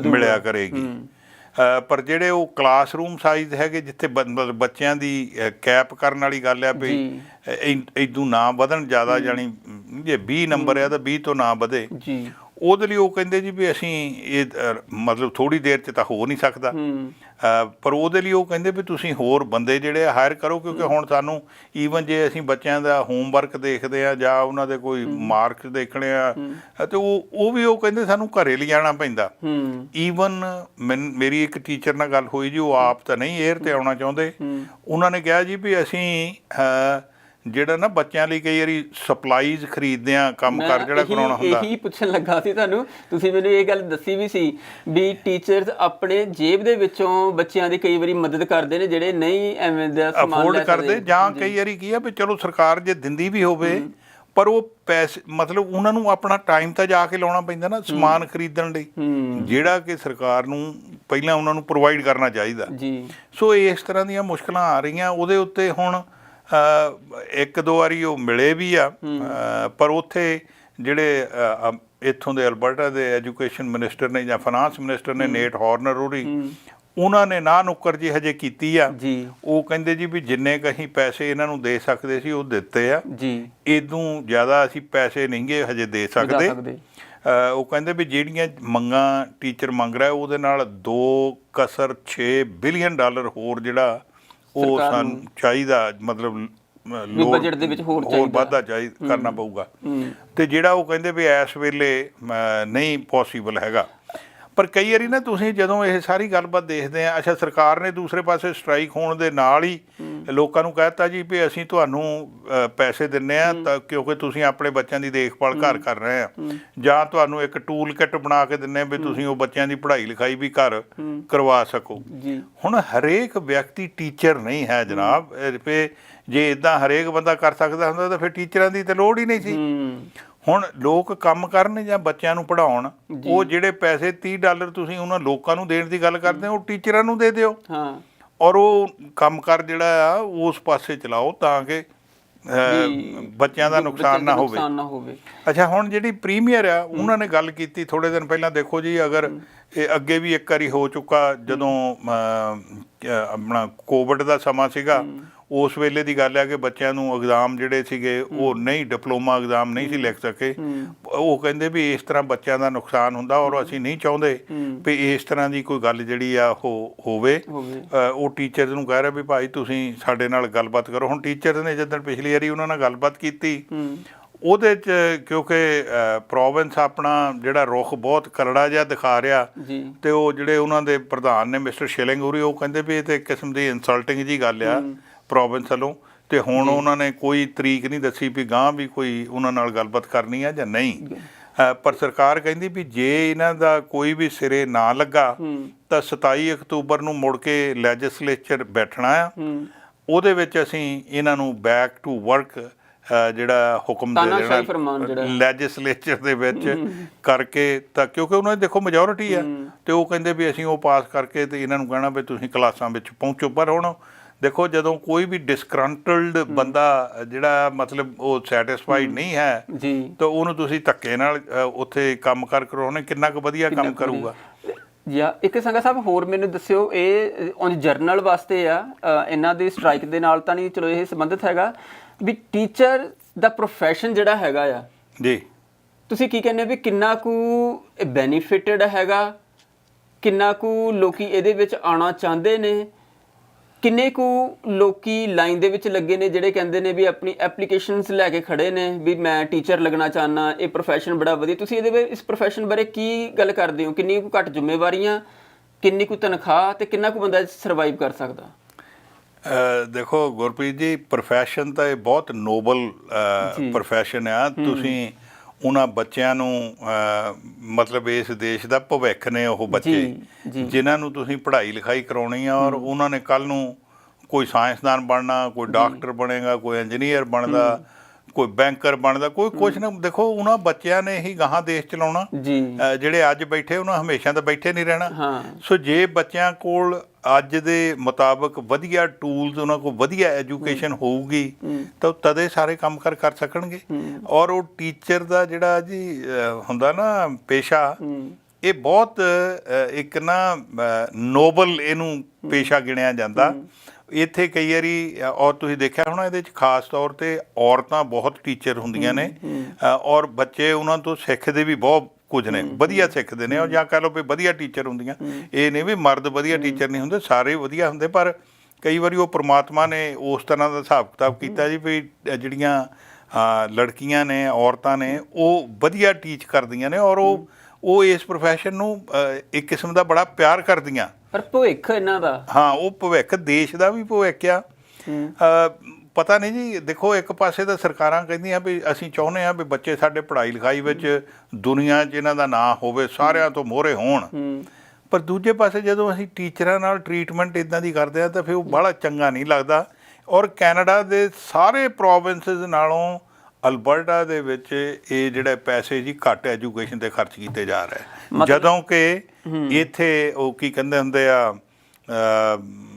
ਮਿਲਿਆ ਕਰੇਗੀ। ਪਰ ਜਿਹੜੇ ਉਹ ਕਲਾਸਰੂਮ ਸਾਈਜ਼ ਹੈਗੇ ਜਿੱਥੇ ਬੱਚਿਆਂ ਦੀ ਕੈਪ ਕਰਨ ਵਾਲੀ ਗੱਲ ਆ ਵੀ। ਇਦੋਂ ਨਾ ਵਧਣ ਜ਼ਿਆਦਾ ਜਾਨੀ ਜੇ 20 ਨੰਬਰ ਆ ਤਾਂ 20 ਤੋਂ ਨਾ ਵਧੇ। ਜੀ। ਉਹਦੇ ਲਈ ਉਹ ਕਹਿੰਦੇ ਜੀ ਵੀ ਅਸੀਂ ਇਹ ਮਤਲਬ ਥੋੜੀ ਦੇਰ 'ਚ ਤਾਂ ਹੋ ਨਹੀਂ ਸਕਦਾ। ਪਰ ਉਹਦੇ ਲਈ ਉਹ ਕਹਿੰਦੇ ਵੀ ਤੁਸੀਂ ਹੋਰ ਬੰਦੇ ਜਿਹੜੇ ਹਾਇਰ ਕਰੋ ਕਿਉਂਕਿ ਹੁਣ ਸਾਨੂੰ ਈਵਨ ਜੇ ਅਸੀਂ ਬੱਚਿਆਂ ਦਾ ਹੋਮਵਰਕ ਦੇਖਦੇ ਆ ਜਾਂ ਉਹਨਾਂ ਦੇ ਕੋਈ ਮਾਰਕਸ ਦੇਖਣੇ ਆ ਤੇ ਉਹ ਉਹ ਵੀ ਉਹ ਕਹਿੰਦੇ ਸਾਨੂੰ ਘਰੇ ਲਿਜਾਣਾ ਪੈਂਦਾ। ਈਵਨ ਮੇਰੀ ਇੱਕ ਟੀਚਰ ਨਾਲ ਗੱਲ ਹੋਈ ਜੀ ਉਹ ਆਪ ਤਾਂ ਨਹੀਂ 에ਅਰ ਤੇ ਆਉਣਾ ਚਾਹੁੰਦੇ। ਉਹਨਾਂ ਨੇ ਕਿਹਾ ਜੀ ਵੀ ਅਸੀਂ ਜਿਹੜਾ ਨਾ ਬੱਚਿਆਂ ਲਈ ਕਈ ਵਾਰੀ ਸਪਲਾਈਜ਼ ਖਰੀਦਦੇ ਆ ਕੰਮ ਕਰ ਜਿਹੜਾ ਕਰਾਉਣਾ ਹੁੰਦਾ। ਇਹੀ ਪੁੱਛਣ ਲੱਗਾ ਸੀ ਤੁਹਾਨੂੰ। ਤੁਸੀਂ ਮੈਨੂੰ ਇਹ ਗੱਲ ਦੱਸੀ ਵੀ ਸੀ ਵੀ ਟੀਚਰਸ ਆਪਣੇ ਜੇਬ ਦੇ ਵਿੱਚੋਂ ਬੱਚਿਆਂ ਦੀ ਕਈ ਵਾਰੀ ਮਦਦ ਕਰਦੇ ਨੇ ਜਿਹੜੇ ਨਹੀਂ ਐਵੇਂ ਦਾ ਸਮਾਨ ਅਫੋਰਡ ਕਰਦੇ ਜਾਂ ਕਈ ਵਾਰੀ ਕੀ ਆ ਵੀ ਚਲੋ ਸਰਕਾਰ ਜੇ ਦਿੰਦੀ ਵੀ ਹੋਵੇ ਪਰ ਉਹ ਪੈਸੇ ਮਤਲਬ ਉਹਨਾਂ ਨੂੰ ਆਪਣਾ ਟਾਈਮ ਤਾਂ ਜਾ ਕੇ ਲਾਉਣਾ ਪੈਂਦਾ ਨਾ ਸਮਾਨ ਖਰੀਦਣ ਲਈ। ਜਿਹੜਾ ਕਿ ਸਰਕਾਰ ਨੂੰ ਪਹਿਲਾਂ ਉਹਨਾਂ ਨੂੰ ਪ੍ਰੋਵਾਈਡ ਕਰਨਾ ਚਾਹੀਦਾ। ਜੀ। ਸੋ ਇਸ ਤਰ੍ਹਾਂ ਦੀਆਂ ਮੁਸ਼ਕਲਾਂ ਆ ਰਹੀਆਂ ਉਹਦੇ ਉੱਤੇ ਹੁਣ ਇੱਕ ਦੋ ਵਾਰੀ ਉਹ ਮਿਲੇ ਵੀ ਆ ਪਰ ਉੱਥੇ ਜਿਹੜੇ ਇੱਥੋਂ ਦੇ ਅਲਬਰਟਾ ਦੇ ਐਜੂਕੇਸ਼ਨ ਮਿਨਿਸਟਰ ਨੇ ਜਾਂ ਫਾਈਨਾਂਸ ਮਿਨਿਸਟਰ ਨੇ ਨੇਟ ਹਾਰਨਰ ਹੋਰੀ ਉਹਨਾਂ ਨੇ ਨਾ ਨੁੱਕਰ ਜੀ ਹਜੇ ਕੀਤੀ ਆ। ਜੀ। ਉਹ ਕਹਿੰਦੇ ਜੀ ਵੀ ਜਿੰਨੇ ਕੁ ਅਸੀਂ ਪੈਸੇ ਇਹਨਾਂ ਨੂੰ ਦੇ ਸਕਦੇ ਸੀ ਉਹ ਦਿੱਤੇ ਆ। ਜੀ। ਇਦੋਂ ਜ਼ਿਆਦਾ ਅਸੀਂ ਪੈਸੇ ਨਹੀਂਗੇ ਹਜੇ ਦੇ ਸਕਦੇ। ਉਹ ਕਹਿੰਦੇ ਵੀ ਜਿਹੜੀਆਂ ਮੰਗਾਂ ਟੀਚਰ ਮੰਗ ਰਿਹਾ ਉਹਦੇ ਨਾਲ 2 ਕਸਰ 6 ਬਿਲੀਅਨ ਡਾਲਰ ਹੋਰ ਜਿਹੜਾ ਉਹ ਸਾਨੂੰ ਚਾਹੀਦਾ ਮਤਲਬ ਵੀ budget ਦੇ ਵਿੱਚ ਹੋਰ ਹੋਰ ਚਾਹੀਦਾ। ਵਾਧਾ ਚਾਹੀਦਾ ਕਰਨਾ ਪਊਗਾ। ਤੇ ਜਿਹੜਾ ਉਹ ਕਹਿੰਦੇ ਵੀ ਇਸ ਵੇਲੇ ਨਹੀਂ ਪੋਸੀਬਲ ਹੈਗਾ। ਪਰ ਕਈ ਵਾਰੀ ਨਾ ਤੁਸੀਂ ਜਦੋਂ ਇਹ ਸਾਰੀ ਗੱਲਬਾਤ ਦੇਖਦੇ ਆ ਅੱਛਾ ਸਰਕਾਰ ਨੇ ਦੂਸਰੇ ਪਾਸੇ ਸਟ੍ਰਾਈਕ ਹੋਣ ਦੇ ਨਾਲ ਹੀ ਲੋਕਾਂ ਨੂੰ ਕਹਿਤਾ ਜੀ ਵੀ ਅਸੀਂ ਤੁਹਾਨੂੰ ਪੈਸੇ ਦਿੰਨੇ ਆ ਤਾਂ ਕਿਉਂਕਿ ਤੁਸੀਂ ਆਪਣੇ ਬੱਚਿਆਂ ਦੀ ਦੇਖਭਾਲ ਘਰ ਕਰ ਰਹੇ ਆ। ਜਾਂ ਤੁਹਾਨੂੰ ਇੱਕ ਟੂਲ ਕਿੱਟ ਬਣਾ ਕੇ ਦਿੰਨੇ ਆ ਵੀ ਤੁਸੀਂ ਉਹ ਬੱਚਿਆਂ ਦੀ ਪੜ੍ਹਾਈ ਲਿਖਾਈ ਵੀ ਘਰ ਕਰਵਾ ਸਕੋ। ਹੁਣ ਹਰੇਕ ਵਿਅਕਤੀ ਟੀਚਰ ਨਹੀਂ ਹੈ ਜਨਾਬ। ਜੇ ਇਦਾਂ ਹਰੇਕ ਬੰਦਾ ਕਰ ਸਕਦਾ ਹੁੰਦਾ ਤਾਂ ਫਿਰ ਟੀਚਰਾਂ ਦੀ ਤੇ ਲੋੜ ਹੀ ਨਹੀਂ ਸੀ। ਹੁਣ ਲੋਕ ਕੰਮ ਕਰਨ ਜਾਂ ਬੱਚਿਆਂ ਨੂੰ ਪੜਾਉਣ ਉਹ ਜਿਹੜੇ ਪੈਸੇ 30 ਡਾਲਰ ਤੁਸੀਂ ਉਹਨਾਂ ਲੋਕਾਂ ਨੂੰ ਦੇਣ ਦੀ ਗੱਲ ਕਰਦੇ ਹੋ ਉਹ ਟੀਚਰਾਂ ਨੂੰ ਦੇ ਦਿਓ। ਹਾਂ। ਔਰ ਉਹ ਕੰਮ ਕਰ ਜਿਹੜਾ ਆ ਉਸ ਪਾਸੇ ਚਲਾਓ ਤਾਂ ਕਿ ਬੱਚਿਆਂ ਦਾ ਨੁਕਸਾਨ ਨਾ ਹੋਵੇ। ਨੁਕਸਾਨ ਨਾ ਹੋਵੇ। ਅੱਛਾ ਹੁਣ ਜਿਹੜੀ ਪ੍ਰੀਮੀਅਰ ਆ ਉਹਨਾਂ ਨੇ ਗੱਲ ਕੀਤੀ ਥੋੜੇ ਦਿਨ ਪਹਿਲਾਂ ਦੇਖੋ ਜੀ ਅਗਰ ਇਹ ਅੱਗੇ ਵੀ ਇੱਕ ਵਾਰੀ ਹੋ ਚੁੱਕਾ ਜਦੋਂ ਆਪਣਾ ਕੋਵਿਡ ਦਾ ਸਮਾਂ ਸੀਗਾ ਉਸ ਵੇਲੇ ਦੀ ਗੱਲ ਹੈ ਕਿ ਬੱਚਿਆਂ ਨੂੰ ਐਗਜ਼ਾਮ ਜਿਹੜੇ ਸੀਗੇ ਉਹ ਨਹੀਂ ਡਿਪਲੋਮਾ ਐਗਜ਼ਾਮ ਨਹੀਂ ਸੀ ਲਿਖ ਸਕੇ। ਉਹ ਕਹਿੰਦੇ ਵੀ ਇਸ ਤਰ੍ਹਾਂ ਬੱਚਿਆਂ ਦਾ ਨੁਕਸਾਨ ਹੁੰਦਾ ਔਰ ਅਸੀਂ ਨਹੀਂ ਚਾਹੁੰਦੇ ਵੀ ਇਸ ਤਰ੍ਹਾਂ ਦੀ ਕੋਈ ਗੱਲ ਜਿਹੜੀ ਆ ਉਹ ਹੋਵੇ। ਉਹ ਟੀਚਰ ਨੂੰ ਕਹਿ ਰਿਹਾ ਵੀ ਭਾਈ ਤੁਸੀਂ ਸਾਡੇ ਨਾਲ ਗੱਲਬਾਤ ਕਰੋ। ਹੁਣ ਟੀਚਰ ਨੇ ਜਦੋਂ ਪਿਛਲੀ ਵਾਰੀ ਉਹਨਾਂ ਨਾਲ ਗੱਲਬਾਤ ਕੀਤੀ ਉਹਦੇ ਚ ਕਿਉਂਕਿ ਪ੍ਰੋਵਿੰਸ ਆਪਣਾ ਜਿਹੜਾ ਰੁਖ ਬਹੁਤ ਕਰੜਾ ਜਿਹਾ ਦਿਖਾ ਰਿਹਾ। ਤੇ ਉਹ ਜਿਹੜੇ ਉਹਨਾਂ ਦੇ ਪ੍ਰਧਾਨ ਨੇ ਮਿਸਟਰ ਸ਼ਿਲਿੰਗ ਹੋਰੀ ਉਹ ਕਹਿੰਦੇ ਵੀ ਇਹ ਤੇ ਕਿਸਮ ਦੀ ਇਨਸਲਟਿੰਗ ਜੀ ਗੱਲ ਆ ਪ੍ਰੋਵਿੰਸ ਵੱਲੋਂ। ਤੇ ਹੁਣ ਉਹਨਾਂ ਨੇ ਕੋਈ ਤਰੀਕ ਨਹੀਂ ਦੱਸੀ ਵੀ ਗਾਂ ਵੀ ਕੋਈ ਉਹਨਾਂ ਨਾਲ ਗੱਲਬਾਤ ਕਰਨੀ ਆ ਜਾਂ ਨਹੀਂ। ਪਰ ਸਰਕਾਰ ਕਹਿੰਦੀ ਵੀ ਜੇ ਇਹਨਾਂ ਦਾ ਕੋਈ ਵੀ ਸਿਰੇ ਨਾ ਲੱਗਾ ਤਾਂ 27 ਅਕਤੂਬਰ ਨੂੰ ਮੁੜ ਕੇ ਲੈਜਿਸਲੇਚਰ ਬੈਠਣਾ ਆ। ਉਹਦੇ ਵਿੱਚ ਅਸੀਂ ਇਹਨਾਂ ਨੂੰ ਬੈਕ ਟੂ ਵਰਕ ਜਿਹੜਾ ਹੁਕਮ ਦੇ ਦੇਣਾ ਲੈਜਿਸਲੇਚਰ ਦੇ ਵਿੱਚ ਕਰਕੇ ਤਾਂ ਕਿਉਂਕਿ ਉਹਨਾਂ ਦੀ ਦੇਖੋ ਮੈਜੋਰਿਟੀ ਆ ਤੇ ਉਹ ਕਹਿੰਦੇ ਵੀ ਅਸੀਂ ਉਹ ਪਾਸ ਕਰਕੇ ਤੇ ਇਹਨਾਂ ਨੂੰ ਕਹਿਣਾ ਵੀ ਤੁਸੀਂ ਕਲਾਸਾਂ ਵਿੱਚ ਪਹੁੰਚੋ। ਪਰ ਹੁਣ ਦੇਖੋ ਜਦੋਂ ਕੋਈ ਵੀ ਡਿਸਕ੍ਰਾਂਟਲਡ ਬੰਦਾ ਜਿਹੜਾ ਮਤਲਬ ਉਹ ਸੈਟੀਸਫਾਈਡ ਨਹੀਂ ਹੈ ਜੀ। ਤਾਂ ਉਹਨੂੰ ਤੁਸੀਂ ਧੱਕੇ ਨਾਲ ਉੱਥੇ ਕੰਮ ਕਰ ਕਰਾਉਣੇ ਕਿੰਨਾ ਕੁ ਵਧੀਆ ਕੰਮ ਕਰੂਗਾ। ਜਾਂ ਇੱਕ ਸੰਗਾ ਸਾਹਿਬ ਹੋਰ ਮੈਨੂੰ ਦੱਸਿਓ ਇਹ ਔਨ ਜਰਨਲ ਵਾਸਤੇ ਆ ਇਹਨਾਂ ਦੀ ਸਟ੍ਰਾਈਕ ਦੇ ਨਾਲ ਤਾਂ ਨਹੀਂ ਚਲੋ ਇਹ ਸੰਬੰਧਿਤ ਹੈਗਾ ਵੀ ਟੀਚਰ ਦਾ profession ਜਿਹੜਾ ਹੈਗਾ ਆ ਜੀ। ਤੁਸੀਂ ਕੀ ਕਹਿੰਦੇ ਹੋ ਵੀ ਕਿੰਨਾ ਕੁ ਬੈਨੀਫਿਟਡ ਹੈਗਾ? ਕਿੰਨਾ ਕੁ ਲੋਕੀ ਇਹਦੇ ਵਿੱਚ ਆਉਣਾ ਚਾਹੁੰਦੇ ਨੇ? ਕਿੰਨੇ ਕੁ ਲੋਕੀ ਲਾਈਨ ਦੇ ਵਿੱਚ ਲੱਗੇ ਨੇ ਜਿਹੜੇ ਕਹਿੰਦੇ ਨੇ ਵੀ ਆਪਣੀ ਐਪਲੀਕੇਸ਼ਨਸ ਲੈ ਕੇ ਖੜੇ ਨੇ ਵੀ ਮੈਂ ਟੀਚਰ ਲੱਗਣਾ ਚਾਹਨਾ ਇਹ profession ਬੜਾ ਵਧੀਆ। ਤੁਸੀਂ ਇਹਦੇ ਵਿੱਚ ਇਸ profession ਬਾਰੇ ਕੀ ਗੱਲ ਕਰਦੇ ਹੋ? ਕਿੰਨੀ ਕੁ ਘੱਟ ਜ਼ਿੰਮੇਵਾਰੀਆਂ ਕਿੰਨੀ ਕੁ ਤਨਖਾਹ ਤੇ ਕਿੰਨਾ ਕੁ ਬੰਦਾ ਸਰਵਾਈਵ ਕਰ ਸਕਦਾ? ਦੇਖੋ ਗੁਰਪ੍ਰੀਤ ਜੀ profession ਤਾਂ ਇਹ ਬਹੁਤ ਨੋਬਲ profession ਆ। ਤੁਸੀਂ ਉਹਨਾਂ ਬੱਚਿਆਂ ਨੂੰ ਮਤਲਬ ਇਸ ਦੇਸ਼ ਦਾ ਭਵਿੱਖ ਨੇ ਉਹ ਬੱਚੇ। ਜਿਨ੍ਹਾਂ ਨੂੰ ਤੁਸੀਂ ਪੜ੍ਹਾਈ ਲਿਖਾਈ ਕਰਾਉਣੀ ਆ ਔਰ ਉਹਨਾਂ ਨੇ ਕੱਲ ਨੂੰ ਕੋਈ ਸਾਇੰਸਦਾਨ ਬਣਨਾ ਕੋਈ ਡਾਕਟਰ ਬਣੇਗਾ ਕੋਈ ਇੰਜੀਨੀਅਰ ਬਣਦਾ ਕੋਈ ਬੈਂਕਰ ਬਣਦਾ ਕੋਈ ਕੁਛ ਨਾ ਦੇਖੋ ਉਹਨਾਂ ਬੱਚਿਆਂ ਨੇ ਹੀ ਗਾਹਾਂ ਦੇਸ਼ ਚਲਾਉਣਾ। ਜਿਹੜੇ ਅੱਜ ਬੈਠੇ ਉਹਨਾਂ ਹਮੇਸ਼ਾ ਤਾਂ ਬੈਠੇ ਨਹੀਂ ਰਹਿਣਾ। ਸੋ ਜੇ ਬੱਚਿਆਂ ਕੋਲ ਅੱਜ ਦੇ ਮੁਤਾਬਕ ਵਧੀਆ ਟੂਲਸ ਉਹਨਾਂ ਕੋਲ ਵਧੀਆ ਐਜੂਕੇਸ਼ਨ ਹੋਊਗੀ ਤਾਂ ਉਹ ਤਦੇ ਸਾਰੇ ਕੰਮ ਕਰ ਕਰ ਸਕਣਗੇ। ਔਰ ਉਹ ਟੀਚਰ ਦਾ ਜਿਹੜਾ ਜੀ ਹੁੰਦਾ ਨਾ ਪੇਸ਼ਾ ਇਹ ਬਹੁਤ ਇੱਕ ਨਾ ਨੋਬਲ ਇਹਨੂੰ ਪੇਸ਼ਾ ਗਿਣਿਆ ਜਾਂਦਾ। ਇੱਥੇ ਕਈ ਵਾਰੀ ਔਰ ਤੁਸੀਂ ਦੇਖਿਆ ਹੋਣਾ ਇਹਦੇ ਵਿੱਚ ਖਾਸ ਤੌਰ ਤੇ ਔਰਤਾਂ ਬਹੁਤ ਟੀਚਰ ਹੁੰਦੀਆਂ ਨੇ। ਔਰ ਬੱਚੇ ਉਹਨਾਂ ਤੋਂ ਸਿੱਖਦੇ ਵੀ ਬਹੁਤ ਕੁਝ ਨੇ। ਵਧੀਆ ਸਿੱਖਦੇ ਨੇ। ਔਰ ਜਾਂ ਕਹ ਲਓ ਵੀ ਵਧੀਆ ਟੀਚਰ ਹੁੰਦੀਆਂ। ਇਹ ਨਹੀਂ ਵੀ ਮਰਦ ਵਧੀਆ ਟੀਚਰ ਨਹੀਂ ਹੁੰਦੇ ਸਾਰੇ ਵਧੀਆ ਹੁੰਦੇ। ਪਰ ਕਈ ਵਾਰੀ ਉਹ ਪ੍ਰਮਾਤਮਾ ਨੇ ਉਸ ਤਰ੍ਹਾਂ ਦਾ ਹਿਸਾਬ ਕਿਤਾਬ ਕੀਤਾ ਜੀ ਵੀ ਜਿਹੜੀਆਂ ਲੜਕੀਆਂ ਨੇ ਔਰਤਾਂ ਨੇ ਉਹ ਵਧੀਆ ਟੀਚ ਕਰਦੀਆਂ ਨੇ। ਔਰ ਉਹ ਉਹ ਇਸ profession ਨੂੰ ਇੱਕ ਕਿਸਮ ਦਾ ਬੜਾ ਪਿਆਰ ਕਰਦੀਆਂ। ਪਰ ਭਵਿੱਖ ਇਹਨਾਂ ਦਾ। ਹਾਂ ਉਹ ਭਵਿੱਖ ਦੇਸ਼ ਦਾ ਵੀ ਭਵਿੱਖ ਆ। ਪਤਾ ਨਹੀਂ ਜੀ ਦੇਖੋ ਇੱਕ ਪਾਸੇ ਤਾਂ ਸਰਕਾਰਾਂ ਕਹਿੰਦੀਆਂ ਵੀ ਅਸੀਂ ਚਾਹੁੰਦੇ ਆ ਵੀ ਬੱਚੇ ਸਾਡੇ ਪੜ੍ਹਾਈ ਲਿਖਾਈ ਵਿੱਚ ਦੁਨੀਆ 'ਚ ਇਹਨਾਂ ਦਾ ਨਾਂ ਹੋਵੇ ਸਾਰਿਆਂ ਤੋਂ ਮੋਹਰੇ ਹੋਣ। ਪਰ ਦੂਜੇ ਪਾਸੇ ਜਦੋਂ ਅਸੀਂ ਟੀਚਰਾਂ ਨਾਲ ਟਰੀਟਮੈਂਟ ਇਦਾਂ ਦੀ ਕਰਦੇ ਆ ਤਾਂ ਫਿਰ ਉਹ ਬੜਾ ਚੰਗਾ ਨਹੀਂ ਲੱਗਦਾ। ਔਰ ਕੈਨੇਡਾ ਦੇ ਸਾਰੇ ਪ੍ਰੋਵਿੰਸਸ ਨਾਲੋਂ ਅਲਬਰਟਾ ਦੇ ਵਿੱਚ ਇਹ ਜਿਹੜੇ ਪੈਸੇ ਜੀ ਘੱਟ ਐਜੂਕੇਸ਼ਨ ਤੇ ਖਰਚ ਕੀਤੇ ਜਾ ਰਹੇ ਜਦੋਂ ਕਿ ਇੱਥੇ ਉਹ ਕੀ ਕਹਿੰਦੇ ਹੁੰਦੇ ਆ